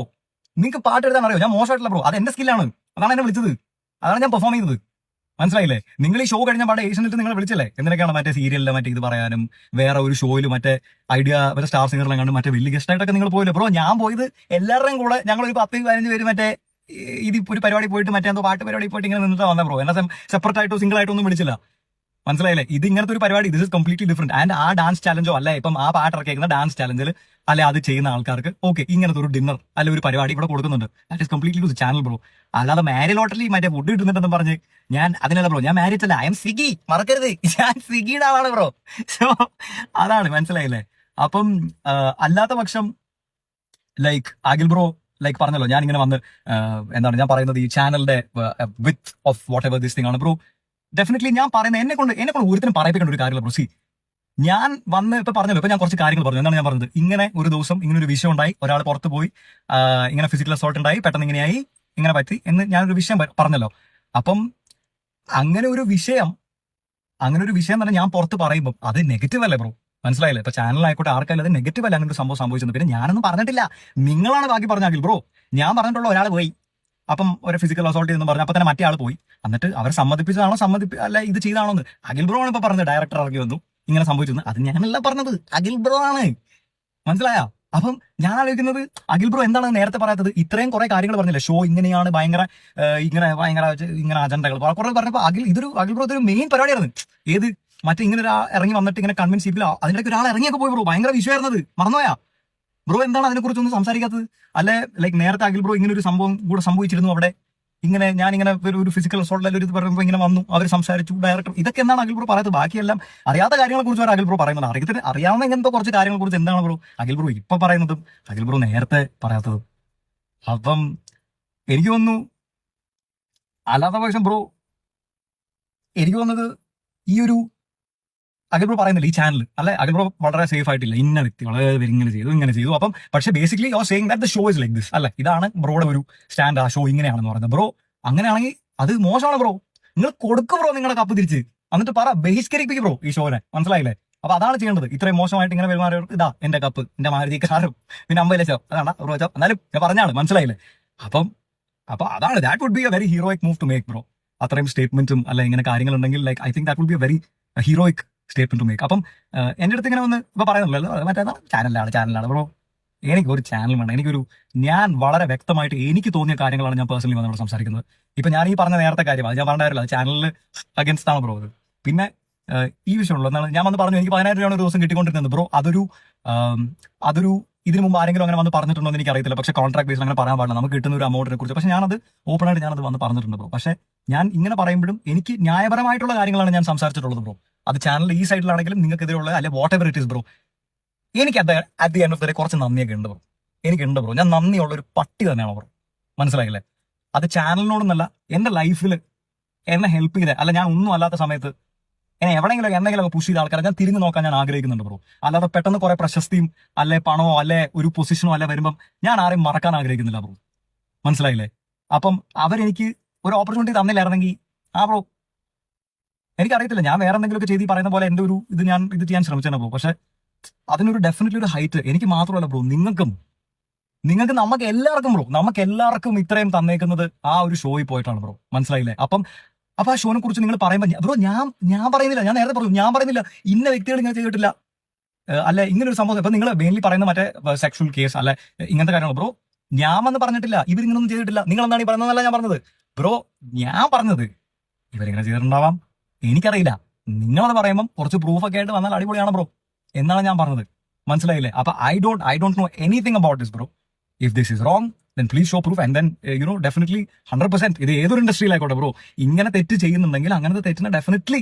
നിങ്ങൾക്ക് പാട്ട് എഴുതാൻ അറിയോ? ഞാൻ മോശമായിട്ടില്ല ബ്രോ. അത് എന്റെ സ്കില്ലാണ് അതാണ് എന്നെ വിളിച്ചത്. അതാണ് ഞാൻ പെർഫോം ചെയ്തത്. മനസ്സിലായില്ലേ? നിങ്ങൾ ഈ ഷോ കഴിഞ്ഞ പാടെ ഏഷ്യനെറ്റ് നിങ്ങൾ വിളിച്ചല്ലേ? എന്തിനൊക്കെയാണ് മറ്റേ സീരിയലിലെ മറ്റേ ഇത് പറയാനും? വേറെ ഒരു ഷോയിൽ മറ്റേ ഐഡിയ മറ്റേ സ്റ്റാർ സിംഗറിലും കണ്ട് മറ്റേ വലിയ ഗസ്റ്റായിട്ടൊക്കെ നിങ്ങൾ പോയില്ലേ? ബ്രോ ഞാൻ പോയത് എല്ലാവരുടെയും കൂടെ ഞങ്ങൾ ഒരു പത്ത് പതിനഞ്ച് പേര് മറ്റേ ഇത് ഒരു പരിപാടി പോയിട്ട് മറ്റേ എന്തോ പാട്ട് പരിപാടി പോയിട്ട് ഇങ്ങനെ നിന്നിട്ട് വന്ന ബ്രോ എന്നെ സെപ്പറേറ്റ് ആയിട്ടോ സിംഗിൾ ആയിട്ടോ ഒന്നും വിളിച്ചില്ല. മനസ്സിലായില്ലേ? ഇത് ഇങ്ങനത്തെ ഒരു പരിപാടി this is completely different and ആ ഡാൻസ് ചാലഞ്ചോ അല്ലെ? ഇപ്പം ആ പാട്ട് ഇറക്കിയേക്കുന്ന ഡാൻസ് ചാലഞ്ചിൽ അല്ലെ അത് ചെയ്യുന്ന ആൾക്കാർക്ക് ഓക്കെ ഇങ്ങനത്തെ ഒരു ഡിന്നർ അല്ലെ ഒരു പരിപാടി ഇവിടെ കൊടുക്കുന്നുണ്ട്. That is completely to channel bro അല്ലാതെ മാരി ലോട്ടറി മറ്റേ ഫുഡ് കിട്ടുന്നുണ്ടെന്ന് പറഞ്ഞ് ഞാൻ അതിനല്ല ബ്രോ ഞാൻ മാരിഡ് അല്ല ഐ എം സിഗി മറക്കരുത്. ഞാൻ സിഗിയുടെ ആളാണ് ബ്രോ സോ അതാണ് മനസ്സിലായില്ലേ? അപ്പം അല്ലാത്ത പക്ഷം ലൈക്ക് അഖിൽ ബ്രോ ലൈക്ക് പറഞ്ഞല്ലോ ഞാൻ ഇങ്ങനെ വന്ന് എന്താണ് ഞാൻ പറയുന്നത് ഈ ചാനലിന്റെ with of whatever this thing ആണ്. ബ്രോ ഡെഫിനറ്റ്ലി ഞാൻ പറയുന്നത് എന്നെ കൊണ്ട് എന്നെ കൊണ്ട് ഒരുത്തിനും പറയിപ്പിക്കേണ്ട ഒരു കാര്യമില്ല ബ്രോ സി ഞാൻ വന്ന് ഇപ്പൊ പറഞ്ഞല്ലോ ഇപ്പൊ ഞാൻ കുറച്ച് കാര്യങ്ങൾ പറഞ്ഞു. എന്താണ് ഞാൻ പറഞ്ഞത്? ഇങ്ങനെ ഒരു ദിവസം ഇങ്ങനെ ഒരു വിഷയം ഉണ്ടായി ഒരാൾ പുറത്ത് പോയി ഇങ്ങനെ ഫിസിക്കൽ അസോൾട്ട് ഉണ്ടായി പെട്ടെന്ന് ഇങ്ങനെയായി ഇങ്ങനെ പറ്റി എന്ന് ഞാനൊരു വിഷയം പറഞ്ഞല്ലോ. അപ്പം അങ്ങനെ ഒരു വിഷയം അങ്ങനെ ഒരു വിഷയം തന്നെ ഞാൻ പുറത്ത് പറയുമ്പോൾ അത് നെഗറ്റീവ് അല്ലേ ബ്രോ മനസ്സിലായില്ലേ? ഇപ്പൊ ചാനലായിക്കോട്ടെ ആർക്കായാലും അത് നെഗറ്റീവ് അല്ല അങ്ങനെ സംഭവം സംഭവിച്ചത് പിന്നെ ഞാനൊന്നും പറഞ്ഞിട്ടില്ല. നിങ്ങളാണ് ബാക്കി പറഞ്ഞാൽ ബ്രോ ഞാൻ പറഞ്ഞിട്ടുള്ള ഒരാൾ പോയി. അപ്പം ഒരു ഫിസിക്കൽ അസോൾട്ട് എന്ന് പറഞ്ഞു അപ്പൊ തന്നെ മറ്റേ ആൾ പോയി. എന്നിട്ട് അവർ സമ്മതിപ്പിച്ചതാണോ സമ്മതിപ്പി അല്ല ഇത് ചെയ്താണോ എന്ന് അഖിൽ ബ്രോ ആണ് ഇപ്പൊ പറഞ്ഞത് ഡയറക്ടർ ഇറങ്ങി വന്നു. ഇങ്ങനെ സംഭവിച്ചെന്ന്. അത് ഞാനല്ല പറഞ്ഞത്. അഖിൽ ബ്രോ ആണ്. മനസ്സിലായ? അപ്പം ഞാൻ ആലോചിക്കുന്നത് അഖിൽ ബ്രോ എന്താണ് നേരത്തെ പറയാത്തത്? ഇത്രയും കുറെ കാര്യങ്ങൾ പറഞ്ഞില്ല? ഷോ ഇങ്ങനെയാണ് ഭയങ്കര ഇങ്ങനെ ഭയങ്കര ഇങ്ങനെ അജണ്ടകൾ കുറെ പറഞ്ഞപ്പോൾ അഖിൽ ഇതൊരു അഖിൽ ബ്രോ ഇതൊരു മെയിൻ പരിപാടിയായിരുന്നു. ഏത് മറ്റേ ഇങ്ങനെ ഒരാൾ ഇറങ്ങി വന്നിട്ട് ഇങ്ങനെ കൺവിൻസ് ചെയ്തില്ല അതിന്റെ ഒരാൾ ഇറങ്ങിയൊക്കെ പോയി ബ്രോ ഭയങ്കര വിഷയമായിരുന്നത്. മറന്നോയാ ബ്രോ എന്താണ് അതിനെ കുറിച്ചൊന്നും സംസാരിക്കാത്തത്? അല്ലെ ലൈക്ക് നേരത്തെ അഖിൽ ബ്രോ ഇങ്ങനെ ഒരു സംഭവം കൂടെ സംഭവിച്ചിരുന്നു അവിടെ. ഇങ്ങനെ ഞാൻ ഇങ്ങനെ ഒരു ഫിസിക്കൽ അസോൾട്ട് ഒരു പറയുമ്പോൾ ഇങ്ങനെ വന്നു അവർ സംസാരിച്ചു ഡയറക്ടർ ഇതൊക്കെ എന്താണ് അഖിൽ ബ്രോ പറയുന്നത്? ബാക്കിയെല്ലാം അറിയാത്ത കാര്യങ്ങളെ കുറിച്ച് അഖിൽ ബ്രോ പറയുന്നത് അറിയത്തിന് അറിയാവുന്ന ഇങ്ങനത്തെ കുറച്ച് കാര്യങ്ങളെ കുറിച്ച് എന്താണ് ബ്രോ അഖിൽ ബ്രോ ഇപ്പൊ പറയുന്നതും അഖിൽ ബ്രോ നേരത്തെ പറയാത്തതും. അപ്പം എനിക്ക് തോന്നുന്നു അല്ലാത്ത പക്ഷം ബ്രോ എനിക്ക് തോന്നുന്നത് ഈ ഒരു അഖിൽ പറയുന്നില്ല ഈ ചാനൽ അല്ലെ? അഖിൽ വളരെ സേഫ് ആയിട്ടില്ല. ഇന്ന വ്യക്തി വളരെ ഇങ്ങനെ ചെയ്തു ഇങ്ങനെ ചെയ്തു. അപ്പം പക്ഷേ basically you saying that the show is like this അല്ലെ? ഇതാണ് ബ്രോയുടെ ഒരു സ്റ്റാൻഡ് ആ ഷോ ഇങ്ങനെയാണെന്ന് പറയുന്നത്. ബ്രോ അങ്ങനെയാണെങ്കിൽ അത് മോശമാണ് ബ്രോ. നിങ്ങൾ കൊടുക്കും ബ്രോ നിങ്ങളുടെ കപ്പ് തിരിച്ച്. എന്നിട്ട് പറ ബഹിഷ്കരിപ്പിക്കും ബ്രോ ഈ ഷോനെ മനസ്സിലായില്ലേ? അപ്പൊ അതാണ് ചെയ്യേണ്ടത്. ഇത്രയും മോശമായിട്ട് ഇങ്ങനെ പെരുമാറിയവർക്ക് ഇതാ എന്റെ കപ്പ് എന്റെ മാരുതി കാറും പിന്നെ അമ്പത് ലക്ഷം. അതാണ് ബ്രോ ചോ എന്നാലും ഞാൻ പറഞ്ഞാണ് മനസ്സിലായില്ലേ? അപ്പം അപ്പൊ അതാണ്. That would be a very heroic move to make bro. അത്രയും സ്റ്റേറ്റ്മെന്റും അല്ല ഇങ്ങനെ കാര്യങ്ങളുണ്ടെങ്കിൽ like I think that would be a very heroic statement make അപ്പം എന്റെ അടുത്ത് ഇങ്ങനെ വന്ന് ഇപ്പൊ പറയുന്നുള്ളൂ മറ്റേ ചാനലാണ് ചാനലാണ് ബ്രോ എനിക്ക് ഒരു ചാനൽ വേണം. എനിക്കൊരു ഞാൻ വളരെ വ്യക്തമായിട്ട് എനിക്ക് തോന്നിയ കാര്യങ്ങളാണ് ഞാൻ പേഴ്സണലി വന്നോട് സംസാരിക്കുന്നത്. ഇപ്പൊ ഞാൻ ഈ പറഞ്ഞ നേരത്തെ കാര്യമാണ് ഞാൻ പറഞ്ഞായിരുന്നു അത് ചാനലിൽ അഗൻസ്റ്റ് ആണ് ബ്രോ അത്. പിന്നെ ഈ വിഷയമുള്ളൂ എന്നാണ് ഞാൻ വന്ന് പറഞ്ഞു എനിക്ക് പതിനായിരം രൂപയാണ് ഒരു ദിവസം കിട്ടിക്കൊണ്ടിരുന്നത്. ബ്രോ അതൊരു അതൊരു ഇതിനു മുമ്പ് ആരെങ്കിലും അങ്ങനെ വന്ന് പറഞ്ഞിട്ടുണ്ടോ എന്ന് എനിക്ക് അറിയത്തില്ല പക്ഷേ കോൺട്രാക്ട് ബേസിൽ അങ്ങനെ പറയാൻ പാടില്ല. നമുക്ക് കിട്ടുന്ന ഒരു അമൗണ്ടിനെ കുറിച്ച്. പക്ഷേ ഞാനത് ഓപ്പൺ ആയിട്ട് ഞാനത് വന്ന് പറഞ്ഞിട്ടുണ്ട് ബ്രോ. പക്ഷേ ഞാൻ ഇങ്ങനെ പറയുമ്പോഴും എനിക്ക് ന്യായപരമായിട്ടുള്ള കാര്യങ്ങളാണ് ഞാൻ സംസാരിച്ചിട്ടുള്ളത് ബ്രോ. അത് ചാനൽ ഈ സൈഡിലാണെങ്കിലും നിങ്ങൾക്കെതിരെയുള്ള അല്ലെ whatever it is bro എനിക്ക് അത് at the end of the കുറച്ച് നന്ദിയൊക്കെ ഉണ്ട് ബ്രോ എനിക്കുണ്ട് ബ്രോ ഞാൻ നന്ദിയുള്ള ഒരു പട്ടി തന്നെയാണ് ബ്രോ മനസ്സിലായില്ലേ? അത് ചാനലിനോടൊന്നല്ല എന്റെ ലൈഫിൽ എന്നെ ഹെൽപ്പ് ചെയ്ത അല്ല ഞാൻ ഒന്നും അല്ലാത്ത സമയത്ത് എന്നെ എവിടെയെങ്കിലും എന്തെങ്കിലും പുഷ് ചെയ്ത ആൾക്കാരെ ഞാൻ തിരിഞ്ഞു നോക്കാൻ ഞാൻ ആഗ്രഹിക്കുന്നുണ്ട് ബ്രോ അല്ലാതെ പെട്ടെന്ന് കുറെ പ്രശസ്തിയും അല്ലെ പണമോ അല്ലെ ഒരു പൊസിഷനോ അല്ലെ വരുമ്പം ഞാൻ ആരെയും മറക്കാൻ ആഗ്രഹിക്കുന്നില്ല ബ്രോ മനസ്സിലായില്ലേ? അപ്പം അവരെനിക്ക് ഒരു ഓപ്പർച്യൂണിറ്റി തന്നില്ലായിരുന്നെങ്കിൽ ആ ബ്രോ എനിക്കറിയത്തില്ല ഞാൻ വേറെ എന്തെങ്കിലുമൊക്കെ ചെയ്ത് പറയുന്ന പോലെ എന്റെ ഒരു ഇത് ഞാൻ ഇത് ചെയ്യാൻ ശ്രമിച്ചാണ് ബ്രോ പക്ഷെ അതിനൊരു ഡെഫിനറ്റ്ലി ഒരു ഹൈറ്റ് എനിക്ക് മാത്രമല്ല ബ്രോ നിങ്ങൾക്കും. നിങ്ങൾക്ക് നമുക്ക് എല്ലാവർക്കും ബ്രോ നമുക്ക് എല്ലാവർക്കും ഇത്രയും തന്നേക്കുന്നത് ആ ഒരു ഷോയിൽ പോയിട്ടാണ് ബ്രോ മനസ്സിലായില്ലേ? അപ്പം അപ്പൊ ആ ഷോനെ കുറിച്ച് നിങ്ങൾ പറയുമ്പോൾ ബ്രോ ഞാൻ ഞാൻ പറയുന്നില്ല ഞാൻ നേരത്തെ പറഞ്ഞു ഞാൻ പറയുന്നില്ല ഇന്ന വ്യക്തികൾ ഇങ്ങനെ ചെയ്തിട്ടില്ല. അല്ലെ ഇങ്ങനെ ഒരു സംഭവം ഇപ്പൊ നിങ്ങൾ മെയിൻലി പറയുന്ന മറ്റേ സെക്ഷൽ കേസ് അല്ലെ ഇങ്ങനത്തെ കാര്യങ്ങൾ ബ്രോ ഞാൻ വന്ന് പറഞ്ഞിട്ടില്ല ഇവരിങ്ങനൊന്നും ചെയ്തിട്ടില്ല. നിങ്ങൾ എന്താണ് ഈ പറയുന്നതല്ല ഞാൻ പറഞ്ഞത്. ബ്രോ ഞാൻ പറഞ്ഞത് ഇവരിങ്ങനെ ചെയ്തിട്ടുണ്ടാവാം. എനിക്കറിയില്ല. നിങ്ങളത് പറയുമ്പോൾ കുറച്ച് പ്രൂഫൊക്കെ ആയിട്ട് വന്നാൽ അടിപൊളിയാണ് ബ്രോ എന്നാണ് ഞാൻ പറഞ്ഞത്. മനസ്സിലായില്ലേ? അപ്പൊ I don't I don't know anything about this bro if this is wrong then please show proof and then you know definitely hundred percent ഇത് ഏതൊരു ഇൻഡസ്ട്രിയിലായിക്കോട്ടെ ബ്രോ ഇങ്ങനെ തെറ്റ് ചെയ്യുന്നുണ്ടെങ്കിൽ അങ്ങനത്തെ തെറ്റിനെ ഡെഫിനറ്റ്ലി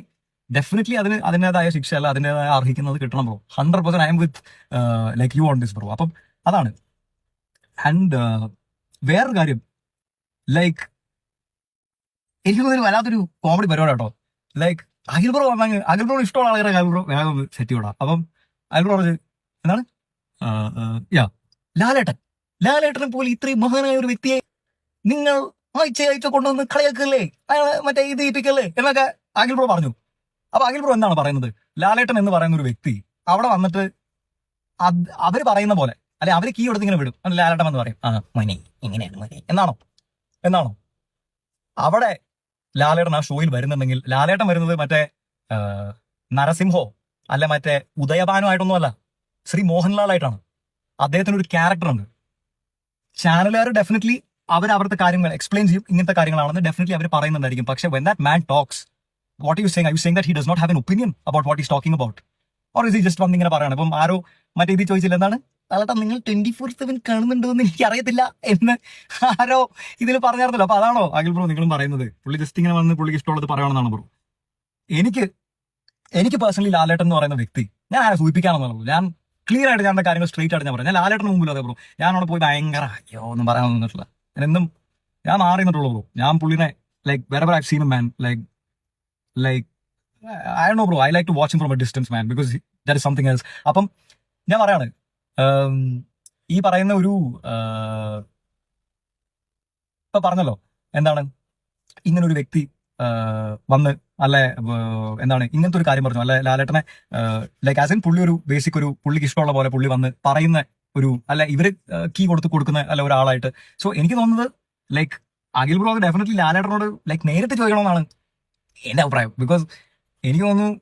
ഡെഫിനറ്റ്ലി അതിന് അതിന്റെതായ ശിക്ഷ അല്ല അതിന്റെതായ അർഹിക്കുന്നത് കിട്ടണം bro hundred percent I'm with like you on this bro അപ്പം അതാണ്. ആൻഡ് വേറൊരു കാര്യം. ലൈക്ക് എനിക്ക് തോന്നുന്നു വല്ലാത്തൊരു കോമഡി പരിപാടി കേട്ടോ ലൈക്ക് അഖിൽ ബ്രോ വന്നെങ്കിൽ അഖിൽ ബ്രോ ഇഷ്ടമുള്ള ആളുകളെ അഖിൽ ബ്രോ വേഗം ഒന്ന് സെറ്റ് ചെയ്യണം അപ്പം അഖിൽ ബ്രോ പറഞ്ഞു എന്താണ്? യാ. ലാലേട്ടൻ. ലാലേട്ടനെ പോലെ ഇത്രയും മഹാനായ ഒരു വ്യക്തിയെ നിങ്ങൾ അയച്ച അയച്ച കൊണ്ടുവന്ന് കളിയാക്കല്ലേ? മറ്റേ ഇത് ഏൽപ്പിക്കല്ലേ? എന്നൊക്കെ അഖിൽ ബ്രോ പറഞ്ഞു. അപ്പൊ അഖിൽ ബ്രോ എന്താണ് പറയുന്നത്? ലാലേട്ടൻ എന്ന് പറയുന്ന ഒരു വ്യക്തി അവിടെ വന്നിട്ട് അവർ പറയുന്ന പോലെ അല്ലെ അവർ കീ എടുത്ത് ഇങ്ങനെ വിടും. ലാലേട്ടൻ എന്ന് പറയും ആ മനി ഇങ്ങനെയാണ് മനി. എന്നാണോ എന്നാണോ അവിടെ ലാലേട്ടൻ ആ ഷോയിൽ വരുന്നുണ്ടെങ്കിൽ ലാലേട്ടൻ വരുന്നത് മറ്റേ നരസിംഹോ അല്ല മറ്റേ ഉദയഭാനുമായിട്ടൊന്നും അല്ല ശ്രീ മോഹൻലാൽ ആയിട്ടാണ് അദ്ദേഹത്തിന് ഒരു ക്യാരക്ടർ ഉണ്ട്. ചാനലുകാർ ഡെഫിനറ്റ്ലി അവർ അവരുടെ കാര്യങ്ങൾ എക്സ്പ്ലെയിൻ ചെയ്യും ഇങ്ങനത്തെ കാര്യങ്ങളാണെന്ന് ഡെഫിനറ്റ്ലി അവർ പറയുന്നുണ്ടായിരിക്കും. പക്ഷെ when that man talks what you saying I you saying that he does not have an opinion about what is talking about or is he just വന്ന് ഇങ്ങനെ പറയണം? അപ്പം ആരോ മറ്റേ ഇത് ചോദിച്ചില്ല എന്താണ്? അല്ലാട്ടാ നിങ്ങൾ ട്വന്റി ഫോർ സെവൻ കാണുന്നുണ്ടോ എന്ന് എനിക്ക് അറിയത്തില്ല എന്ന് ആരോ ഇതിൽ പറഞ്ഞായിരുന്നല്ലോ. അപ്പൊ അതാണോ അഖിൽ ബ്രോ നിങ്ങളും പറയുന്നത്? പുള്ളി ജസ്റ്റ് ഇങ്ങനെ വന്ന് പുള്ളിക്ക് ഇഷ്ടമുള്ളത് പറയണമെന്നാണ് ബ്രോ? എനിക്ക് എനിക്ക് പേഴ്സണലി ലാലേട്ടൻ എന്ന് പറയുന്ന വ്യക്തി ഞാൻ ആരെ സൂചിപ്പിക്കാണെന്നുള്ളൂ ഞാൻ ക്ലിയർ ആയിട്ട് ഞാൻ കാര്യങ്ങൾ സ്ട്രേറ്റ് ആയിട്ട് ഞാൻ പറയാം. ഞാൻ ലാലേട്ടന് മുമ്പിൽ അതെ ബ്രോ. ഞാൻ അവിടെ പോയി ഭയങ്കര അയ്യോ എന്ന് പറയാൻ നിന്നിട്ടില്ല. ഞാൻ എന്നും ഞാൻ മാറി നിന്നിട്ടുള്ളൂ ബ്രോ. ഞാൻ പുള്ളിനെ like wherever I seen man like like I know bro. I like to watching from a distance man because that is something else അപ്പം ഞാൻ പറയാണ് ഈ പറയുന്ന ഒരു ഇപ്പൊ പറഞ്ഞല്ലോ എന്താണ് ഇങ്ങനെ ഒരു വ്യക്തി വന്ന് അല്ലെ എന്താണ് ഇങ്ങനത്തെ ഒരു കാര്യം പറഞ്ഞു. അല്ലെ ലാലേട്ടനെ ലൈക്ക് ആസ് ഇൻ പുള്ളി ഒരു ബേസിക് ഒരു പുള്ളിക്ക് ഇഷ്ടമുള്ള പോലെ പുള്ളി വന്ന് പറയുന്ന ഒരു അല്ല ഇവർ കീ കൊടുത്ത് കൊടുക്കുന്ന അല്ല ഒരാളായിട്ട്. സോ എനിക്ക് തോന്നുന്നത് ലൈക്ക് അഖിൽ ബ്രോ ഡെഫിനറ്റ്ലി ലാലേട്ടനോട് ലൈക്ക് നേരിട്ട് ചോദിക്കണമെന്നാണ് എന്റെ അഭിപ്രായം. ബിക്കോസ് എനിക്ക് തോന്നുന്നു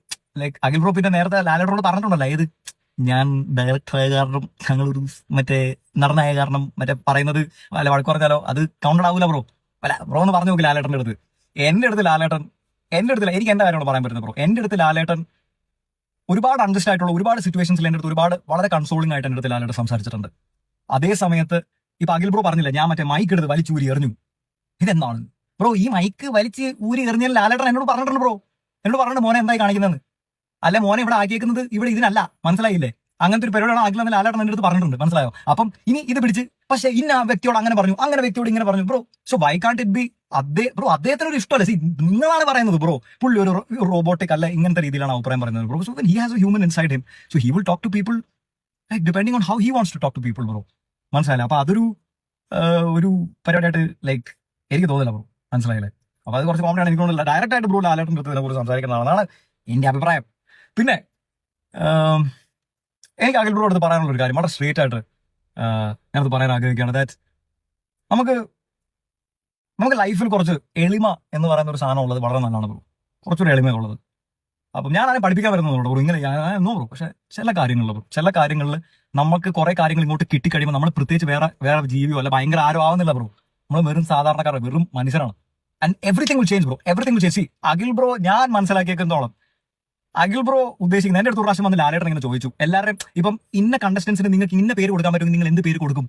ലൈക്ക് അഖിൽ ബ്രോ പിന്നെ നേരത്തെ ലാലേട്ടനോട് പറഞ്ഞിട്ടുണ്ടല്ലോ ഏത് ഞാൻ ഡയറക്ടർ ആയ കാരണം ഞങ്ങളൊരു മറ്റേ നടനായ കാരണം മറ്റേ പറയുന്നത് അല്ല വഴക്ക് പറഞ്ഞാലോ അത് കൗണ്ടർ ആവൂല ബ്രോ അല്ല ബ്രോ എന്ന് പറഞ്ഞു നോക്കി ലാലേട്ടന്റെ അടുത്ത്. എന്റെ അടുത്ത് ലാലേട്ടൻ എന്റെ അടുത്ത് എനിക്ക് എന്റെ കാര്യമാണ് പറയാൻ പറ്റുന്നത് ബ്രോ എന്റെ അടുത്ത് ലാലേട്ടൻ ഒരുപാട് അൺജസ്റ്റ് ആയിട്ടുള്ള ഒരുപാട് സിറ്റുവേഷൻസിൽ എന്റെ അടുത്ത് ഒരുപാട് വളരെ കൺസോളിംഗ് ആയിട്ട് എന്റെ അടുത്ത് ലാലേട്ടൻ സംസാരിച്ചിട്ടുണ്ട്. അതേ സമയത്ത് ഇപ്പൊ അഖിൽ ബ്രോ പറഞ്ഞില്ല ഞാൻ മറ്റേ മൈക്ക് എടുത്ത് വലിച്ചു ഊരി എറിഞ്ഞു. ഇതെന്താണ്? ബ്രോ ഈ മൈക്ക് വലിച്ച് ഊരി എറിഞ്ഞാൽ ലാലേട്ടൻ എന്നോട് പറഞ്ഞിട്ടുണ്ട് ബ്രോ എന്നോട് പറഞ്ഞിട്ട് മോനെ എന്തായി കാണിക്കുന്നത് അല്ലെ മോനെ ഇവിടെ ആക്കിയേക്കുന്നത് ഇവിടെ ഇതിനല്ല. മനസ്സിലായില്ലേ? അങ്ങനത്തെ ഒരു പരിപാടിയാണ് ആക്കില്ല ലാലേട്ടൻ എന്റെ അടുത്ത് പറഞ്ഞിട്ടുണ്ട്. മനസ്സിലായോ? അപ്പം ഇനി ഇത് പിടിച്ച് പക്ഷെ ഇന്ന ആ വ്യക്തിയോട് അങ്ങനെ പറഞ്ഞു അങ്ങനെ വ്യക്തിയോട് ഇങ്ങനെ പറഞ്ഞു. Bro so why can't it be അതേ ബ്രോ അദ്ദേഹത്തിന് ഒരു ഇഷ്ടമല്ല. സി നിങ്ങളാണ് പറയുന്നത് ബ്രോ. പുള്ളി ഒരു റോബോട്ടിക് അല്ല ഇങ്ങനത്തെ രീതിയിലാണ് അഭിപ്രായം പറയുന്നത് bro. So he has a human inside him so he will talk to people like depending on how he wants to talk to people bro മനസ്സിലായില്ല? അപ്പൊ അതൊരു ഒരു പരിപാടിയായിട്ട് ലൈക്ക് എനിക്ക് തോന്നില്ല ബ്രോ. മനസ്സിലായില്ലേ? അപ്പൊ അത് കുറച്ച് കോമഡിയാണ് എനിക്ക് തോന്നുന്നില്ല. ഡയറക്റ്റ് ആയിട്ട് ബ്രോ ലാലേട്ടൻ അടുത്ത് ഇതിനെക്കുറിച്ച് സംസാരിക്കുന്നതാണ്. എന്റെ അഭിപ്രായം. പിന്നെ എനിക്ക് അഖിൽ ബ്രോ അടുത്ത് പറയാനുള്ള ഒരു കാര്യം വളരെ സ്ട്രേറ്റ് ആയിട്ട് ഞാനത് പറയാൻ ആഗ്രഹിക്കുകയാണ്. ദാറ്റ് നമുക്ക് നമുക്ക് ലൈഫിൽ കുറച്ച് എളിമ എന്ന് പറയുന്ന ഒരു സാധനം ഉള്ളത് വളരെ നല്ലതാണ് ബ്രോ കുറച്ചൊരു എളിമയുള്ളത് അപ്പം ഞാൻ അതിനെ പഠിപ്പിക്കാൻ വരുന്നതുകൊണ്ട് ബ്രോ ഇങ്ങനെ ഞാൻ എന്നോ ബ്രോ പക്ഷെ ചില കാര്യങ്ങളിൽ ബ്രോ ചില കാര്യങ്ങളിൽ നമുക്ക് കുറെ കാര്യങ്ങൾ ഇങ്ങോട്ട് കിട്ടിക്കഴിയുമ്പോൾ നമ്മൾ പ്രത്യേകിച്ച് വേറെ വേറെ ജീവിയോ അല്ല ഭയങ്കര ആരോ ആവുന്നില്ല ബ്രോ നമ്മൾ വെറും സാധാരണക്കാരോ വെറും മനുഷ്യരാണ് and everything will change bro everything will change Akhil bro ഞാൻ മനസ്സിലാക്കിയേക്കുന്നോളം അഖിൽ ബ്രോ ഉദ്ദേശിക്കുന്നത് എന്റെ അടുത്ത് പ്രാവശ്യം വന്ന് ലാലേട്ടൻ ഇങ്ങനെ ചോദിച്ചു. എല്ലാവരും ഇപ്പം ഇന്ന കണ്ടസ്റ്റൻസിന് നിങ്ങൾക്ക് ഇന്ന പേര് കൊടുക്കാൻ പറ്റുമെങ്കിൽ നിങ്ങൾ എന്ത് പേര് കൊടുക്കും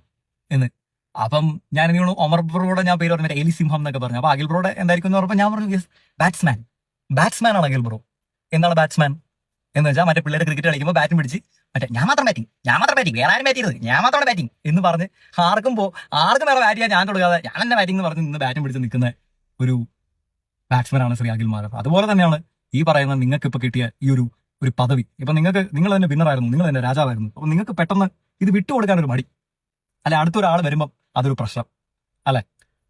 എന്ന്. അപ്പം ഞാൻ തോന്നുന്നു ഒമർ ബ്രോയുടെ ഞാൻ പേര് പറഞ്ഞു എലി സിംഹം എന്നൊക്കെ പറഞ്ഞു. അപ്പൊ അഖിൽ ബ്രോയുടെ എന്തായിരിക്കും എന്ന് പറഞ്ഞപ്പോൾ ഞാൻ പറഞ്ഞു ബാറ്റ്സ്മാൻ ബാറ്റ്സ്മാൻ ആണ് അഖിൽ ബ്രോ. എന്താണ് ബാറ്റ്സ്മാൻ എന്ന് വെച്ചാൽ മറ്റേ പിള്ളേർ ക്രിക്കറ്റ് കളിക്കുമ്പോൾ ബാറ്റും പിടിച്ച് മറ്റേ ഞാൻ മാത്രം ബാറ്റിംഗ് ഞാൻ മാത്രം ബാറ്റിംഗ് വേറെ ആരും ബാറ്റ് ചെയ്തത് ഞാൻ മാത്രമാണ് ബാറ്റിംഗ് എന്ന് പറഞ്ഞ് ആർക്കും പോ ആർക്കും വേറെ ബാറ്റ് ചെയ്യാൻ ഞാൻ കൊടുക്കാതെ ഞാൻ എന്നെ ബാറ്റിംഗ് എന്ന് പറഞ്ഞ് ഇന്ന് ബാറ്റും പിടിച്ച് നിൽക്കുന്ന ഒരു ബാറ്റ്സ്മാൻ ആണ് ശ്രീ അഖിൽ മാധവ്. അതുപോലെ തന്നെയാണ് ഈ പറയുന്ന നിങ്ങൾക്ക് ഇപ്പൊ കിട്ടിയ ഈ ഒരു ഒരു പദവി. ഇപ്പൊ നിങ്ങൾക്ക് നിങ്ങൾ തന്നെ വിന്നറായിരുന്നു നിങ്ങൾ തന്നെ രാജാവായിരുന്നു. അപ്പൊ നിങ്ങൾക്ക് പെട്ടെന്ന് ഇത് വിട്ടുകൊടുക്കാൻ ഒരു മടി. അല്ലെ അടുത്തൊരാൾ വരുമ്പം അതൊരു പ്രശ്നം. അല്ലെ?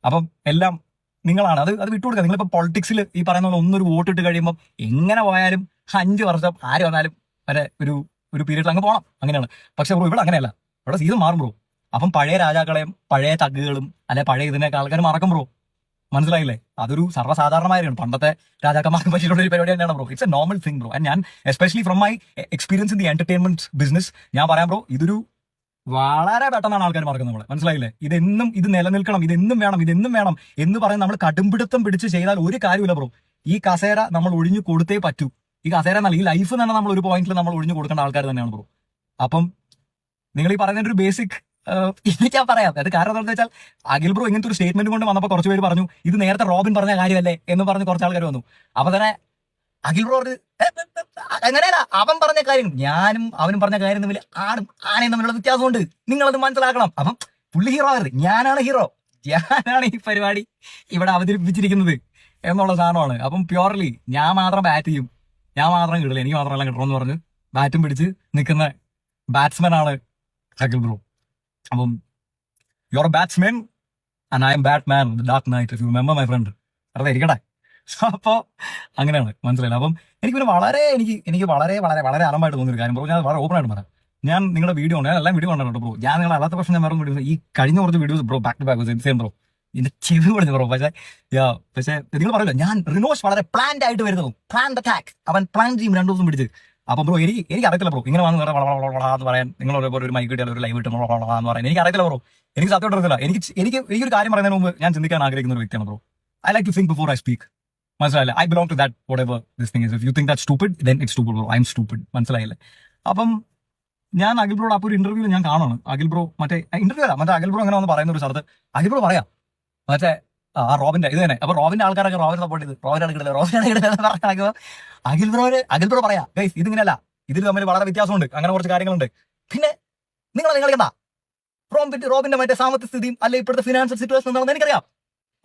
അപ്പം എല്ലാം നിങ്ങളാണ്. അത് അത് വിട്ടുകൊടുക്കുക നിങ്ങളിപ്പോ പൊളിറ്റിക്സിൽ ഈ പറയുന്ന പോലെ ഒന്നൊരു വോട്ട് ഇട്ട് കഴിയുമ്പോൾ എങ്ങനെ പോയാലും അഞ്ച് വർഷം ആര് വന്നാലും വരെ ഒരു ഒരു പീരീഡിൽ അങ്ങ് പോകണം അങ്ങനെയാണ്. പക്ഷെ ബ്രോ ഇവിടെ അങ്ങനെയല്ല. ഇവിടെ സീസൺ മാറും ബ്രോ. അപ്പം പഴയ രാജാക്കളെയും പഴയ തഗ്ഗുകളും അല്ലെ പഴയ ഇതിനൊക്കെ ആൾക്കാർ മറക്കും ബ്രോ. മനസ്സിലായില്ലേ? അതൊരു സർവസാധാരണമായിരുന്നു. പണ്ടത്തെ രാജാക്കന്മാർക്ക് പറ്റിയിട്ടുള്ള ഒരു പരിപാടി തന്നെയാണ് bro it's a normal thing bro and ഞാൻ especially from my experience in the entertainment business ഞാൻ പറയാം ബ്രോ ഇതൊരു വളരെ പെട്ടെന്നാണ് ആൾക്കാർ മറക്കുന്നത് നമ്മളെ. മനസ്സിലായില്ലേ? ഇതെന്നും ഇത് നിലനിൽക്കണം ഇതെന്നും വേണം ഇതെന്നും വേണം എന്ന് പറഞ്ഞ് നമ്മൾ കടുംപിടുത്തം പിടിച്ച് ചെയ്താൽ ഒരു കാര്യമില്ല ബ്രോ ഈ കസേര നമ്മൾ ഒഴിഞ്ഞു കൊടുത്തേ പറ്റൂ. ഈ കസേര എന്നല്ല ഈ ലൈഫ് തന്നെ നമ്മൾ ഒരു പോയിന്റിൽ നമ്മൾ ഒഴിഞ്ഞു കൊടുക്കേണ്ട ആൾക്കാർ തന്നെയാണ് ബ്രോ അപ്പം നിങ്ങൾ ഈ പറയുന്ന ഒരു ബേസിക് ഞാൻ പറയാം. അത് കാരണം എന്താണെന്ന് വെച്ചാൽ അഖിൽ ബ്രോ ഇങ്ങനത്തെ ഒരു സ്റ്റേറ്റ്മെന്റ് കൊണ്ട് വന്നപ്പോൾ കുറച്ച് പേര് പറഞ്ഞു ഇത് നേരത്തെ റോബിൻ പറഞ്ഞ കാര്യമല്ലേ? എന്ന് പറഞ്ഞ് കുറച്ച് ആൾക്കാർ വന്നു. അപ്പൊ തന്നെ അഖിൽ ബ്രോ ഒരു, "ഏ, ഏ, ഏ, അങ്ങനെയല്ല അവൻ പറഞ്ഞ കാര്യം ഞാനും അവനും പറഞ്ഞ കാര്യം തമ്മിൽ ആണും ആനയും തമ്മിലുള്ള വ്യത്യാസമുണ്ട്. നിങ്ങളത് മനസ്സിലാക്കണം. അപ്പം പുള്ളി ഹീറോ ആകരുത്. ഞാനാണ് ഹീറോ ഞാനാണ് ഈ പരിപാടി ഇവിടെ അവതരിപ്പിച്ചിരിക്കുന്നത് എന്നുള്ള സാധനമാണ്. അപ്പം പ്യുവർലി ഞാൻ മാത്രം ബാറ്റ് ചെയ്യും. ഞാൻ മാത്രം കിട്ടില്ല എനിക്ക് മാത്രമല്ല കിട്ടണമെന്ന് പറഞ്ഞ് ബാറ്റും പിടിച്ച് നിൽക്കുന്ന ബാറ്റ്സ്മാൻ ആണ് അഖിൽ ബ്രോ. അപ്പം you are batsman and I'm Batman dark knight you remember my friend വെറുതെ ഇരിക്കട്ടെ അപ്പോൾ അങ്ങനെയാണ്. മനസ്സിലായില്ല? അപ്പം എനിക്ക് പിന്നെ വളരെ എനിക്ക് എനിക്ക് വളരെ വളരെ വളരെ അറമായിട്ട് തോന്നിയൊരു കാര്യം. ബ്രോ ഞാൻ വളരെ ഓപ്പൺ ആയിട്ട് പറയാം. ഞാൻ നിങ്ങളുടെ വീഡിയോ ഉണ്ട് ഞാൻ എല്ലാം വീഡിയോ കണ്ടിട്ടുണ്ട് ബ്രോ. ഞാൻ നിങ്ങളെ അല്ലാത്ത പ്രശ്നം ഞാൻ വേറെ വീഡിയോ ഈ കഴിഞ്ഞ കുറച്ച് videos bro back to back same bro. എന്റെ ചെവി പറഞ്ഞു ബ്രോ. പക്ഷേ യാ പക്ഷേ നിങ്ങൾ പറയല്ലോ ഞാൻ റിനോഷ് വളരെ പ്ലാൻഡ് ആയിട്ട് വരുന്നു. പ്ലാൻ അറ്റാക്ക് അവൻ പ്ലാൻ ചെയ്യും രണ്ടു ദിവസം പിടിച്ച്. അപ്പൊ ബ്രോ എനിക്ക് എനിക്ക് അറിയത്തില്ല ബ്രോ ഇങ്ങനെ വന്ന് വേറെ വള വള വള എന്ന് പറയാൻ നിങ്ങൾ ഒരു മൈക്ക് കിട്ടിയാൽ ഒരു ലൈവ് വള എന്ന് പറയാൻ എനിക്ക് അറിയത്തില്ല ബ്രോ എനിക്ക് സത്യം അറിയത്തില്ല എനിക്ക് എനിക്ക് ഈ ഒരു കാര്യം പറയുന്നതിന് മുമ്പ് ഞാൻ ചിന്തിക്കാൻ ആഗ്രഹിക്കുന്ന ഒരു വ്യക്തിയാണ് bro I like to think before I speak മനസ്സിലായില്ലേ I belong to that whatever this thing is you think that stupid then it stupid bro I'm stupid മനസ്സിലായില്ലേ അപ്പം ഞാൻ അഖിൽ ബ്രോയുടെ അപ്പോൾ ഒരു ഇന്റർവ്യൂ ഞാൻ കാണാണ് അഖിൽ ബ്രോ മറ്റേ ഇന്റർവ്യൂ അല്ല മറ്റേ അഖിൽ ബ്രോ അങ്ങനെ വന്ന് പറയുന്ന ഒരു സ്ഥലത്ത് അഖിൽ ബ്രോ പറയാം മറ്റേ ആ റോബിന്റെ ഇത് തന്നെ. അപ്പൊ റോബിന്റെ ആൾക്കാരൊക്കെ റോബിനെ സപ്പോർട്ട് ചെയ്ത്. റോബിനാണ് കിട്ടുന്നത്. റോബിനാണ് പറഞ്ഞാൽ അഖിൽ ബ്രോര് അഖിൽ ബ്രോ പറയാ ഗൈസ് ഇതിങ്ങനെയല്ല. ഇതിൽ തമ്മിൽ വളരെ വ്യത്യാസമുണ്ട്. അങ്ങനെ കുറച്ച് കാര്യങ്ങളുണ്ട്. പിന്നെ നിങ്ങൾ നിങ്ങൾ കണ്ടാ റോബിന്റെ റോബിന്റെ മറ്റേ സാമ്പത്തിക സ്ഥിതിയും അല്ലെ ഇപ്പോഴത്തെ ഫിനാൻഷ്യൽ സിറ്റുവേഷൻ എന്താണെന്ന് എനിക്കറിയാം.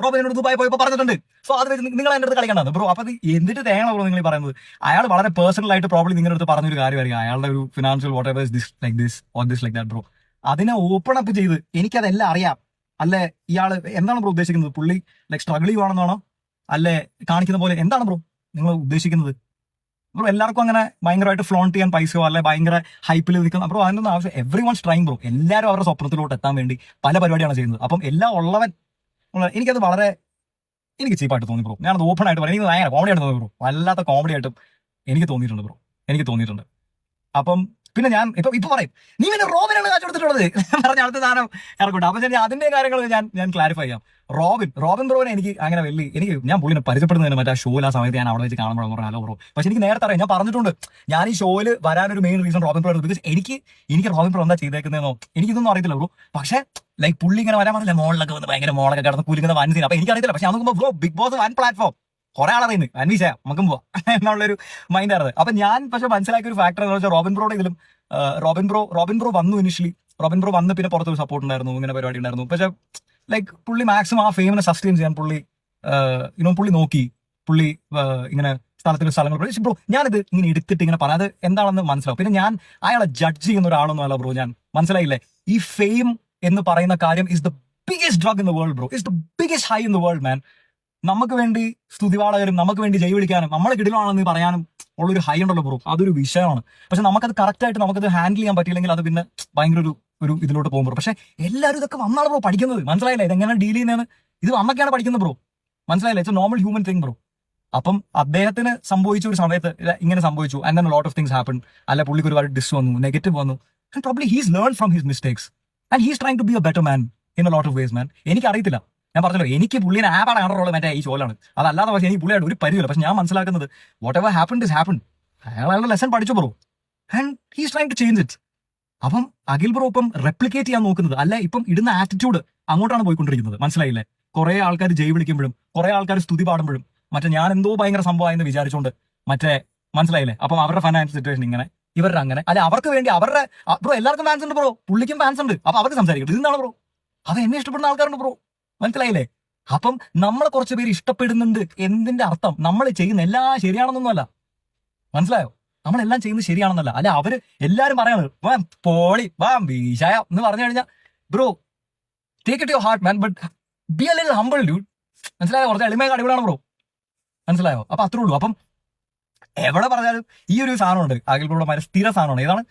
റോബിൻ എന്നോട് ദുബായി പോയപ്പോ പറഞ്ഞിട്ടുണ്ട്. സോ അത് വെച്ച് നിങ്ങൾ എന്റെ അടുത്ത് കളിക്കണ്ടത് ബ്രോ അപ്പൊ എന്തിട്ട് തേങ്ങ ബ്രോ നിങ്ങൾ പറയുന്നത്? അയാൾ വളരെ പേഴ്സണൽ ആയിട്ട് പ്രോബ്ലം നിങ്ങളുടെ അടുത്ത് പറഞ്ഞൊരു കാര്യമായിരിക്കും. അയാളുടെ ഒരു financial what this like this or this like that bro അതിനെ ഓപ്പൺ അപ്പ് ചെയ്ത് എനിക്കതെല്ലാം അറിയാം. അല്ലെ? ഇയാൾ എന്താണ് ബ്രോ ഉദ്ദേശിക്കുന്നത്? പുള്ളി ലൈക് സ്ട്രഗിൾ ചെയ്യുവാണെന്നാണോ അല്ലെ? കാണിക്കുന്ന പോലെ എന്താണ് ബ്രോ നിങ്ങൾ ഉദ്ദേശിക്കുന്നത്? ബ്രോ എല്ലാവർക്കും അങ്ങനെ ഭയങ്കരമായിട്ട് ഫ്ലോണ്ട് ചെയ്യാൻ പൈസയോ അല്ലെ ഭയങ്കര ഹൈപ്പിൽ നിൽക്കുന്ന ബ്രോ അതിനൊന്നും ആവശ്യം എവറി വൺ ട്രൈങ് ബ്രോ. എല്ലാവരും അവരുടെ സ്വപ്നത്തിലോട്ട് എത്താൻ വേണ്ടി പല പരിപാടിയാണ് ചെയ്യുന്നത്. അപ്പം എല്ലാം ഉള്ളവൻ എനിക്കത് വളരെ എനിക്ക് ചീപ്പായിട്ട് തോന്നി ബ്രോ. ഞാനത് ഓപ്പൺ ആയിട്ട് പറയാം. എനിക്ക് ഭയങ്കര കോമഡി ആയിട്ട് തോന്നി ബ്രോ. വല്ലാത്ത കോമഡി ആയിട്ടും എനിക്ക് തോന്നിയിട്ടുണ്ട് ബ്രോ. എനിക്ക് തോന്നിയിട്ടുണ്ട്. അപ്പം പിന്നെ ഞാൻ ഇപ്പൊ ഇപ്പൊ പറയും നീ പിന്നെ റോബിനാണ് കാശ് കൊടുത്തിട്ടുള്ളത്. പറഞ്ഞ അടുത്ത സാധനം ഇറക്കട്ടെ. അപ്പൊ ഞാൻ അതിന്റെ കാര്യങ്ങൾ ഞാൻ ഞാൻ ക്ലാരിഫൈ ചെയ്യാം. റോബിൻ റോബിൻ ബ്രോനെ എനിക്ക് അങ്ങനെ വലിയ എനിക്ക് ഞാൻ പുള്ളിനെ പരിചയപ്പെടുന്നതിന് മറ്റേ ഷോയിൽ ആ സമയത്ത് ഞാൻ അവിടെ വെച്ച് കാണുമ്പോൾ പറഞ്ഞു ഹലോ ബ്രോ പക്ഷെ എനിക്ക് നേരത്തെ അറിയാം ഞാൻ പറഞ്ഞിട്ടുണ്ട് ഞാൻ ഈ ഷോയിൽ വരാനൊരു main reason Robin bro because എനിക്ക് എനിക്ക് റോബിൻ ബ്രോ എന്താ ചെയ്തേക്കുന്നതെന്നോ എനിക്കിതൊന്നും അറിയത്തില്ല ബ്രോ പക്ഷെ ലൈക്ക് പുള്ളി ഇങ്ങനെ വരാൻ പറഞ്ഞില്ല മോളിലൊക്കെ വന്ന് ഭയങ്കര മോളൊക്കെ കിടന്ന് കുലുക്കുന്ന വൻ സീൻ അപ്പൊ എനിക്കറിയത്തില്ല പക്ഷെ നോക്കുമ്പോൾ bro Bigg Boss one platform കുറെ ആളറിയുന്നു അന്വേഷ നമുക്കും പോവാം എന്നുള്ളൊരു മൈൻഡ് ആയിരുന്നു അപ്പൊ ഞാൻ പക്ഷെ മനസ്സിലാക്കിയ ഒരു ഫാക്ടർ എന്ന് വെച്ചാൽ റോബിൻ ബ്രോയുടെ ഇതിലും റോബിൻ ബ്രോ റോബിൻ ബ്രോ വന്നു ഇനിഷ്യലി റോബിൻ ബ്രോ വന്ന് പിന്നെ പുറത്തൊരു സപ്പോർട്ട് ഉണ്ടായിരുന്നു ഇങ്ങനെ പരിപാടി ഉണ്ടായിരുന്നു. പക്ഷെ ലൈക്ക് പുള്ളി മാക്സിമം ആ ഫെയിമിനെ സസ്റ്റെയിൻ ചെയ്യാൻ പുള്ളി ഇനോ പുള്ളി നോക്കി. പുള്ളി ഇങ്ങനെ സ്ഥലത്തിന് സ്ഥലങ്ങൾ പക്ഷേ ബ്രോ ഞാനിത് ഇങ്ങനെ എടുത്തിട്ട് ഇങ്ങനെ പറയാം. അത് എന്താണെന്ന് മനസ്സിലാവും. പിന്നെ ഞാൻ അയാളെ ജഡ്ജ് ചെയ്യുന്ന ഒരാളൊന്നും അല്ല ബ്രോ ഞാൻ. മനസ്സിലായില്ലേ? ഈ ഫെയിം എന്ന് പറയുന്ന കാര്യം is the biggest drug in the world bro is the biggest high in the world man നമുക്ക് വേണ്ടി സ്തുതിവാളകരും നമുക്ക് വേണ്ടി ജൈ വിളിക്കാനും നമ്മളെ കിടിലാണെന്ന് പറയാനും ഉള്ളൊരു ഹൈ ഉണ്ടല്ലോ ബ്രോ അതൊരു വിഷയമാണ്. പക്ഷെ നമുക്കത് ആയിട്ട് നമുക്കത് ഹാൻഡിൽ ചെയ്യാൻ പറ്റിയില്ലെങ്കിൽ അത് പിന്നെ ഭയങ്കര ഒരു ഒരു ഇതിലോട്ട് പോകും ബ്രോ പക്ഷെ എല്ലാവരും ഇതൊക്കെ വന്നാണ് ബ്രോ പഠിക്കുന്നത്. മനസ്സിലായില്ല? ഇതെങ്ങനെ ഡീൽ ചെയ്യുന്നതെന്ന് ഇത് അമ്മയ്ക്കാണ് പഠിക്കുന്നത് ബ്രോ മനസ്സിലായില്ല? It's normal human thing bro അപ്പം അദ്ദേഹത്തിന് സംഭവിച്ച ഒരു സമയത്ത് ഇങ്ങനെ സംഭവിച്ചു. And lot of things happen അല്ല പുള്ളിക്ക് ഒരുപാട് ഡിസ് വന്നു നെഗറ്റീവ് വന്നു. And probably he's learn from his mistakes and he's trying to be a better man in a lot of ways man എനിക്ക് അറിയത്തില്ല ഞാൻ പറഞ്ഞല്ലോ എനിക്ക് പുള്ളിനെ ആപ്പാടെ കാണാറുള്ളത് മറ്റേ ഈ ചോലാണ്. അതല്ലാതെ പക്ഷേ എനിക്ക് പുള്ളിയായിട്ട് ഒരു പരിചയമില്ല പക്ഷെ ഞാൻ മനസ്സിലാക്കുന്നത് whatever happen is happen അയാളുടെ ലെസൺ പഠിച്ചു bro and he's trying to change it അപ്പം അഖിൽ ബ്രോ ഇപ്പം റെപ്ലിക്കേറ്റ് ചെയ്യാൻ നോക്കുന്നത്. അല്ല ഇപ്പം ഇടുന്ന ആറ്റിറ്റ്യൂഡ് അങ്ങോട്ടാണ് പോയിക്കൊണ്ടിരിക്കുന്നത്. മനസ്സിലായില്ലേ? കുറെ ആൾക്കാർ ജയ് വിളിക്കുമ്പോഴും കുറെ ആൾക്കാർ സ്തുതി പാടുമ്പോഴും മറ്റേ ഞാൻ എന്തോ ഭയങ്കര സംഭവമായെന്ന് വിചാരിച്ചുകൊണ്ട് മറ്റേ മനസ്സിലായില്ലേ? അപ്പം അവരുടെ ഫൈനാൻഷ്യൽ സിറ്റുവേഷൻ ഇങ്ങനെ ഇവരുടെ അങ്ങനെ. അല്ലെ അവർക്ക് വേണ്ടി അവരുടെ ബ്രോ എല്ലാവർക്കും ഫാൻസ് ഉണ്ട് ബ്രോ പുള്ളിക്കും ഫാൻസ് ഉണ്ട്. അപ്പൊ അവർക്ക് സംസാരിക്കും ഇതെന്താണ് ബ്രോ അവ എന്നെ ഇഷ്ടപ്പെടുന്ന ആൾക്കാരുണ്ട് ബ്രോ മനസ്സിലായില്ലേ? അപ്പം നമ്മളെ കുറച്ച് പേര് ഇഷ്ടപ്പെടുന്നുണ്ട് എന്തിന്റെ അർത്ഥം? നമ്മൾ ചെയ്യുന്ന എല്ലാം ശരിയാണെന്നൊന്നുമല്ല. മനസ്സിലായോ? നമ്മളെല്ലാം ചെയ്യുന്നത് ശരിയാണെന്നല്ല. അല്ല അവർ എല്ലാരും പറയണത് വാ പോളി വാ വീശായ എന്ന് പറഞ്ഞു കഴിഞ്ഞാൽ bro take it your heart man but be a little humble dude മനസ്സിലായോ? കുറച്ച് എളിമയൊക്കെ അടിപൊളിയാണ് ബ്രോ. മനസ്സിലായോ? അപ്പൊ അത്രേ ഉള്ളൂ. അപ്പം എവിടെ പറഞ്ഞാലും ഈ ഒരു സാധനമുണ്ട്. അഖിൽ മറ്റേ സ്ഥിര സാധനമാണ്. ഏതാണ്?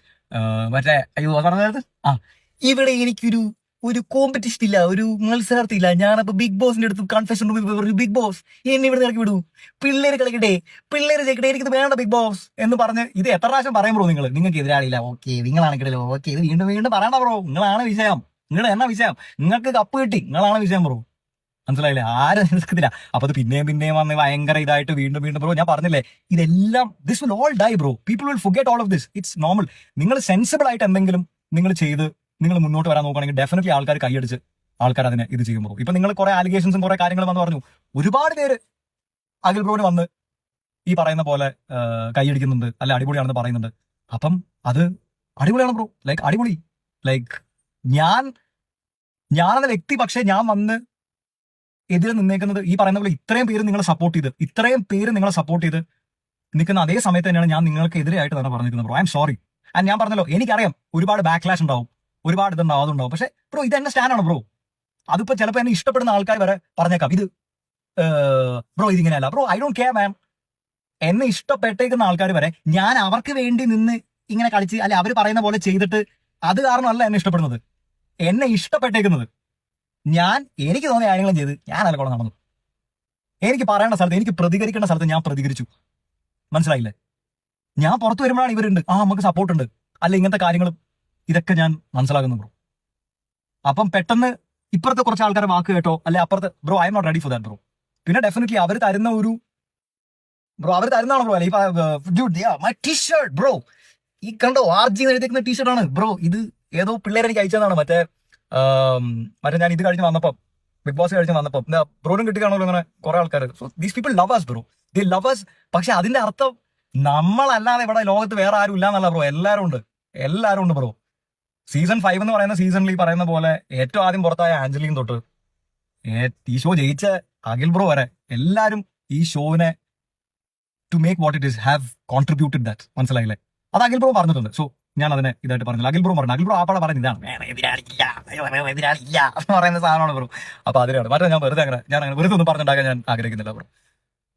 മറ്റേ അയ്യോ പറഞ്ഞത് ആ ഇവിടെ എനിക്കൊരു ഒരു കോമ്പറ്റീഷൻ ഇല്ല ഒരു മത്സരാർത്ഥി ഇല്ല. ഞാനപ്പോ ബിഗ് ബോസിന്റെ അടുത്ത് കൺഫെഷൻ ബിഗ് ബോസ് എന്നെ ഇവിടെ ഇറക്കി വിടൂ. പിള്ളേര് കളിക്കട്ടെ പിള്ളേര് ജയിക്കട്ടെ എനിക്ക് വേണ്ട ബിഗ് ബോസ് എന്ന് പറഞ്ഞ് ഇത് എത്ര പ്രാവശ്യം പറയുമ്പോൾ നിങ്ങൾ നിങ്ങൾക്ക് എതിരാളിയില്ല. ഓക്കെ നിങ്ങളാണ് നിങ്ങളാണെങ്കിലോ ഓക്കെ ഇത് വീണ്ടും വീണ്ടും പറയണ്ട ബ്രോ നിങ്ങളാണ് വിഷയം. നിങ്ങൾ എന്നാ വിഷയം? നിങ്ങൾക്ക് കപ്പ് കിട്ടി. നിങ്ങളാണ് വിഷയം ബ്രോ മനസ്സിലായില്ലേ? ആരും നിൽക്കത്തില്ല അപ്പൊ അത് പിന്നെയും പിന്നെയും വന്ന് ഭയങ്കര ഇതായിട്ട് വീണ്ടും വീണ്ടും ബ്രോ ഞാൻ പറഞ്ഞില്ലേ? ഇതെല്ലാം this will all die bro people will forget all of this it's normal നിങ്ങൾ സെൻസിബിൾ ആയിട്ട് എന്തെങ്കിലും നിങ്ങൾ ചെയ്ത് നിങ്ങൾ മുന്നോട്ട് വരാൻ നോക്കുകയാണെങ്കിൽ ഡെഫിനറ്റ്ലി ആൾക്കാർ കൈയടിച്ച് ആൾക്കാർ അതിനെ ഇത് ചെയ്യും ബ്രോ ഇപ്പൊ നിങ്ങൾ കുറെ ആലിഗേഷൻസും കുറെ കാര്യങ്ങളും വന്ന് പറഞ്ഞു. ഒരുപാട് പേര് അഖിൽ ബ്രോന് വന്ന് ഈ പറയുന്ന പോലെ കൈയടിക്കുന്നുണ്ട് അല്ല അടിപൊളിയാണെന്ന് പറയുന്നുണ്ട്. അപ്പം അത് അടിപൊളിയാണ് ബ്രോ. ലൈക്ക് അടിപൊളി. ലൈക്ക് ഞാൻ ഞാനെന്ന വ്യക്തി പക്ഷെ ഞാൻ വന്ന് എതിരെ നിന്നേക്കുന്നത് ഈ പറയുന്ന പോലെ ഇത്രയും പേര് നിങ്ങളെ സപ്പോർട്ട് ചെയ്ത് ഇത്രയും പേര് നിങ്ങളെ സപ്പോർട്ട് ചെയ്ത് നിൽക്കുന്ന അതേ സമയത്ത് തന്നെയാണ് ഞാൻ നിങ്ങൾക്ക് എതിരെയായിട്ട് തന്നെ പറഞ്ഞിരിക്കുന്നത് bro. I M sorry and ഞാൻ പറഞ്ഞല്ലോ എനിക്കറിയാം ഒരുപാട് ബാക്ക്ലാഷ് ഉണ്ടാവും. ഒരുപാട് ഇതുണ്ടാവും അതുണ്ടാവും പക്ഷെ ബ്രോ ഇത് എന്റെ സ്റ്റാൻഡാണ് ബ്രോ അതിപ്പോ ചിലപ്പോ എന്നെ ഇഷ്ടപ്പെടുന്ന ആൾക്കാർ വരെ പറഞ്ഞേക്കാം. ഇത് bro ഇതിങ്ങനെയല്ല. Bro I don't care man എന്നെ ഇഷ്ടപ്പെട്ടേക്കുന്ന ആൾക്കാർ വരെ ഞാൻ അവർക്ക് വേണ്ടി നിന്ന് ഇങ്ങനെ കളിച്ച് അല്ലെ അവർ പറയുന്ന പോലെ ചെയ്തിട്ട് അത് കാരണമല്ല എന്നെ ഇഷ്ടപ്പെടുന്നത്. എന്നെ ഇഷ്ടപ്പെട്ടേക്കുന്നത്. ഞാൻ എനിക്ക് തോന്നിയ കാര്യങ്ങളും ചെയ്ത് ഞാൻ അലക്കോളം നടന്നു. എനിക്ക് പറയേണ്ട സ്ഥലത്ത് എനിക്ക് പ്രതികരിക്കേണ്ട സ്ഥലത്ത് ഞാൻ പ്രതികരിച്ചു. മനസ്സിലായില്ലേ? ഞാൻ പുറത്തു വരുമ്പോഴാണ് ഇവരുണ്ട്. ആ നമുക്ക് സപ്പോർട്ട് ഉണ്ട്. അല്ല ഇങ്ങനത്തെ കാര്യങ്ങളും ഇതൊക്കെ ഞാൻ മനസ്സിലാക്കുന്നു ബ്രോ അപ്പം പെട്ടെന്ന് ഇപ്പുറത്തെ കുറച്ച് ആൾക്കാരെ വാക്ക് കേട്ടോ അല്ലെ അപ്പുറത്തെ bro I'm not ready for that bro പിന്നെ ഡെഫിനറ്റ്ലി അവർ തരുന്ന ഒരു ബ്രോ അവർ തരുന്നതാണ് ബ്രോ അല്ലെ മൈ ടീഷർട്ട് ബ്രോ ഈ കണ്ടോ ആർ ജി എഴുതിക്കുന്ന ടീഷർട്ട് ആണ്. ബ്രോ ഇത് ഏതോ പിള്ളേരെ എനിക്ക് അയച്ചതാണ്. മറ്റേ മറ്റേ ഞാൻ ഇത് കഴിഞ്ഞ് വന്നപ്പം ബിഗ് ബോസ് കഴിഞ്ഞ് വന്നപ്പം. എന്താ ബ്രോനും കിട്ടി ഇങ്ങനെ കുറെ ആൾക്കാർ so these people lovers bro the lovers പക്ഷെ അതിന്റെ അർത്ഥം നമ്മളല്ലാതെ ഇവിടെ ലോകത്ത് വേറെ ആരും ഇല്ല എന്നല്ല ബ്രോ എല്ലാവരും ഉണ്ട്. എല്ലാവരും ഉണ്ട് ബ്രോ സീസൺ ഫൈവ് എന്ന് പറയുന്ന സീസണിൽ ഈ പറയുന്ന പോലെ ഏറ്റവും ആദ്യം പുറത്തായ ആഞ്ചലിയും തൊട്ട്. ഈ ഷോ ജയിച്ച അഖിൽ ബ്രോ വരെ എല്ലാവരും ഈ ഷോവിനെ to make what it is have contributed that മനസ്സിലായില്ലേ? അത് അഖിൽ ബ്രോ പറഞ്ഞിട്ടുണ്ട്. സോ ഞാൻ അതിനെ ഇതായിട്ട് പറഞ്ഞില്ല. അഖിൽ ബ്രോ പറഞ്ഞു. അഖിൽ ബ്രോ ആപ്പാടെ പറഞ്ഞ ഇതാണ്. പറയുന്ന സാധനമാണ് ബ്രോ അപ്പൊ അതിനാണ്. മറ്റേ ഞാൻ വെറുതെ അങ്ങനെ ഞാൻ അങ്ങനെ വെറുതെ ഒന്നും പറഞ്ഞിട്ടുണ്ടാകാൻ ഞാൻ ആഗ്രഹിക്കുന്നില്ല ബ്രോ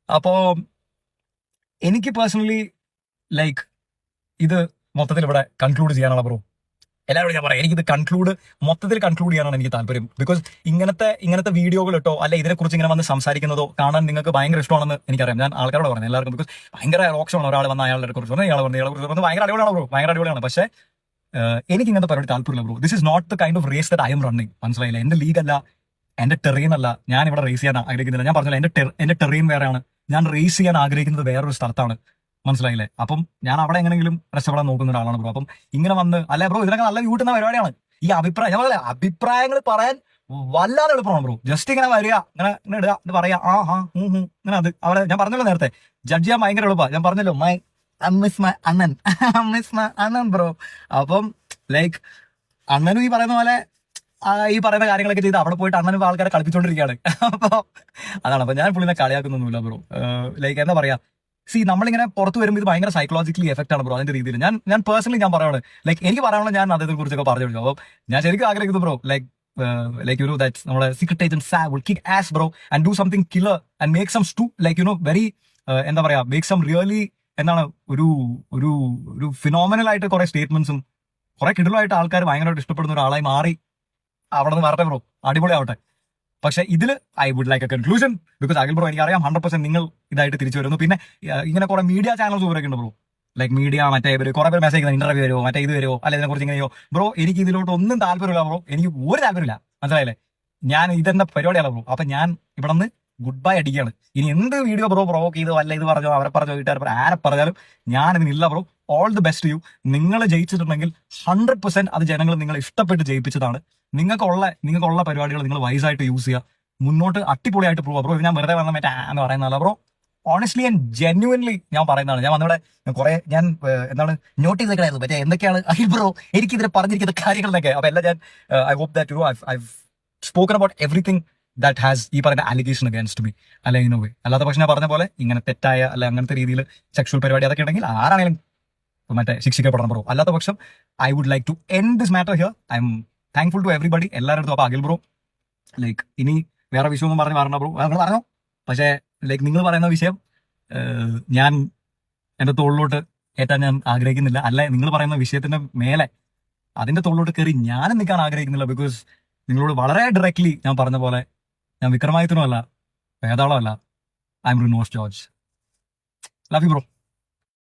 അപ്പോ എനിക്ക് പേഴ്സണലി ലൈക്ക് ഇത് മൊത്തത്തിൽ ഇവിടെ കൺക്ലൂഡ് ചെയ്യാനുള്ള ബ്രോ എല്ലാവരോടും ഞാൻ പറയാം. എനിക്കിത് കൺക്ലൂഡ് മൊത്തത്തിൽ കൺക്ലൂഡ് ചെയ്യാനാണ് എനിക്ക് താല്പര്യം. ബിക്കോസ് ഇങ്ങനത്തെ ഇങ്ങനത്തെ വീഡിയോകൾ ഇട്ടോ അല്ലെ ഇതിനെക്കുറിച്ച് ഇങ്ങനെ വന്ന് സംസാരിക്കുന്നതോ കാണാൻ നിങ്ങൾക്ക് ഭയങ്കര ഇഷ്ടമാണെന്ന് എനിക്കറിയാം. ഞാൻ ആൾക്കാരോട് പറഞ്ഞു എല്ലാവർക്കും ബിക്കോസ് ഭയങ്കര റോക്ഷമാണ് ഒരാൾ വന്ന അയാളുടെ കുറിച്ച് പറഞ്ഞു ഇയാൾ പറഞ്ഞു ഇയാളെ കുറിച്ച് പറഞ്ഞു ഭയങ്കര അടിപൊളിയാണ് ബ്രോ ഭയങ്കര അടിപൊളിയാണ്. പക്ഷേ എനിക്ക് ഇങ്ങനത്തെ പരിപാടി താല്പര്യമില്ല bro this is not the kind of race that I'm running മനസ്സിലായില്ല? എന്റെ ലീഗ് അല്ല എന്റെ ടെറീൻ അല്ല. ഞാൻ ഇവിടെ റേസ് ചെയ്യാൻ ആഗ്രഹിക്കുന്നില്ല. ഞാൻ പറഞ്ഞില്ല എന്റെ എന്റെ ടെറീൻ വേറെയാണ്. ഞാൻ റേസ് ചെയ്യാൻ ആഗ്രഹിക്കുന്നത് വേറൊരു സ്ഥലത്താണ്. മനസ്സിലായില്ലേ? അപ്പം ഞാൻ അവിടെ എങ്ങനെങ്കിലും രക്ഷപ്പെടാൻ നോക്കുന്ന ഒരാളാണ് ബ്രോ അപ്പം ഇങ്ങനെ വന്ന് അല്ലെ ബ്രോ ഇതിനൊക്കെ നല്ല വ്യൂ പരിപാടിയാണ്. ഈ അഭിപ്രായം ഞാൻ അഭിപ്രായങ്ങൾ പറയാൻ വല്ലാതെ എളുപ്പമാണ് ബ്രോ ജസ്റ്റ് ഇങ്ങനെ വരിക ഇങ്ങനെ ഇങ്ങനെ ഇടുക ഇത് പറയാ ആ ഹാ ഹും ഹും ഇങ്ങനെ അത്. അവിടെ ഞാൻ പറഞ്ഞല്ലോ നേരത്തെ ജഡ്ജ് ചെയ്യാൻ ഭയങ്കര എളുപ്പമാണ് ഞാൻ പറഞ്ഞല്ലോ my miss my annan. Miss my annan bro അപ്പം ലൈക്ക് അണ്ണനും ഈ പറയുന്ന പോലെ ഈ പറയുന്ന കാര്യങ്ങളൊക്കെ ചെയ്ത് അവിടെ പോയിട്ട് അണ്ണനും ആൾക്കാരെ കളിപ്പിച്ചോണ്ടിരിക്കുകയാണ്. അപ്പൊ അതാണ്. അപ്പൊ ഞാൻ പുള്ളിനെ കളിയാക്കുന്നൊന്നുമില്ല ബ്രോ ലൈക്ക് എന്താ പറയാ സി നമ്മളിങ്ങനെ പുറത്ത് വരുമ്പോൾ ഇത് ഭയങ്കര സൈക്കോളജിക്കലി എഫക്റ്റ് ആണ് ബ്രോ അതിന്റെ രീതിയിൽ ഞാൻ ഞാൻ പേഴ്സണലി ഞാൻ പറയാണ് ലൈക്ക് എനിക്ക് പറയാനുള്ള ഞാൻ അതിനെ കുറിച്ചൊക്കെ പറഞ്ഞു കൊടുക്കും. അപ്പോൾ ഞാൻ ശരിക്കും ആഗ്രഹിക്കുന്നു bro like like you that നമ്മുടെ സീക്രട്ട് ഏജന്റ് സാ will kick ass bro and do something killer and make some stew like you know very എന്താ പറയാ മേക്ക് സം റിയലി എന്താണ് ഒരു ഒരു ഒരു ഫിനോമിനൽ ആയിട്ട് കുറെ സ്റ്റേറ്റ്മെന്റ്സും കുറെ കിടലായിട്ട് ആൾക്കാർ ഭയങ്കരമായിട്ട് ഇഷ്ടപ്പെടുന്ന ഒരാളായി മാറി അവിടെ നിന്ന് വരട്ടെ ബ്രോ അടിപൊളി ആവട്ടെ പക്ഷെ ഇതിൽ I would like a conclusion because Akhil bro എനിക്ക് അറിയാം ഹൺഡ്രഡ് പെർസെന്റ് നിങ്ങൾ ഇതായിട്ട് തിരിച്ചു വരുന്നു. പിന്നെ ഇങ്ങനെ കുറെ മീഡിയ ചാനൽസ് ഇവരൊക്കെ ഉണ്ട് ബ്രോ. ലൈക്ക് മീഡിയ മറ്റേ ഇവർ കുറെ പേര് മെസ്സേജ് ഇന്റർവ്യൂ വരുമോ മറ്റേ ഇത് വരുമോ അല്ലെ ഇതിനെക്കുറിച്ച് ഇങ്ങനെയോ ബ്രോ എനിക്ക് ഇതിലോട്ട് ഒന്നും താല്പര്യമില്ല ബ്രോ. എനിക്ക് ഒരു താല്പര്യമില്ല. മനസ്സിലായില്ലേ? ഞാൻ ഇതെന്റെ പരിപാടിയാണ് ബ്രോ. അപ്പൊ ഞാൻ ഇവിടെ നിന്ന് ഗുഡ് ബൈ അടിക്കുകയാണ്. ഇനി എന്ത് വീഡിയോ ബ്രോ പ്രൊവോക്ക് ചെയ്തോ അല്ല ഇത് പറഞ്ഞോ അവരെ പറഞ്ഞോ വീട്ടുകാർ ആരെ പറഞ്ഞാലും ഞാനിതിനില്ല bro. All the best you നിങ്ങൾ ജയിച്ചിട്ടുണ്ടെങ്കിൽ ഹൺഡ്രഡ് പെർസെന്റ് അത് ജനങ്ങൾ നിങ്ങൾ ഇഷ്ടപ്പെട്ട് ജയിപ്പിച്ചതാണ്. നിങ്ങൾക്കുള്ള നിങ്ങൾക്കുള്ള പരിപാടികൾ നിങ്ങൾ വൈസായിട്ട് യൂസ് ചെയ്യുക. മുന്നോട്ട് അടിപൊളിയായിട്ട് പ്രൂവ് ബ്രോ ഞാൻ വെറുതെ വന്ന മറ്റേ എന്ന് പറയുന്നതല്ല. ബ്രോ ഓണസ്റ്റ്ലി ആൻഡ് ജെന്യുവൻലി ഞാൻ പറയുന്നതാണ്. ഞാൻ വന്നിവിടെ കുറെ ഞാൻ എന്താണ് നോട്ട് ചെയ്തേക്കണായിരുന്നു മറ്റേ എന്തൊക്കെയാണ്? അഹിൽ ബ്രോ എനിക്ക് ഇതിനെ പറഞ്ഞിരിക്കുന്ന കാര്യങ്ങളൊക്കെ അപ്പൊ എല്ലാം ഞാൻ I hope that you I spoken about everything that has ഈ പറയുന്ന അലിഗേഷൻ അഗേൻസ്റ്റ് മീ അല്ല ഇൻ അല്ലാത്ത പക്ഷെ ഞാൻ പറഞ്ഞ പോലെ ഇങ്ങനെ തെറ്റായ അല്ല അങ്ങനത്തെ രീതിയിൽ സെക്ഷൽ പരിപാടി അതൊക്കെ ഉണ്ടെങ്കിൽ ആരാണെങ്കിലും മറ്റേ ശിക്ഷിക്കപ്പെടണം ബ്രോ. അല്ലാത്ത പക്ഷം I would like to end this matter here I'm thankful to everybody എല്ലാവരുടെ അപ്പൊ അഖിൽ ബ്രോ. ലൈക്ക് ഇനി വേറെ വിഷയം ഒന്നും പറഞ്ഞ് മാറണ ബ്രോ. നിങ്ങൾ പറഞ്ഞോ? പക്ഷേ ലൈക്ക് നിങ്ങൾ പറയുന്ന വിഷയം ഞാൻ എന്റെ തോളിലോട്ട് ഏറ്റാൻ ഞാൻ ആഗ്രഹിക്കുന്നില്ല. അല്ല നിങ്ങൾ പറയുന്ന വിഷയത്തിന്റെ മേലെ അതിന്റെ തോളിലോട്ട് കയറി ഞാനും നിൽക്കാൻ ആഗ്രഹിക്കുന്നില്ല ബിക്കോസ് നിങ്ങളോട് വളരെ ഡയറക്ട്ലി ഞാൻ പറഞ്ഞ പോലെ ഞാൻ വിക്രമാദിത്യനുമല്ല വേതാളമല്ല. I'm Rinos George love you bro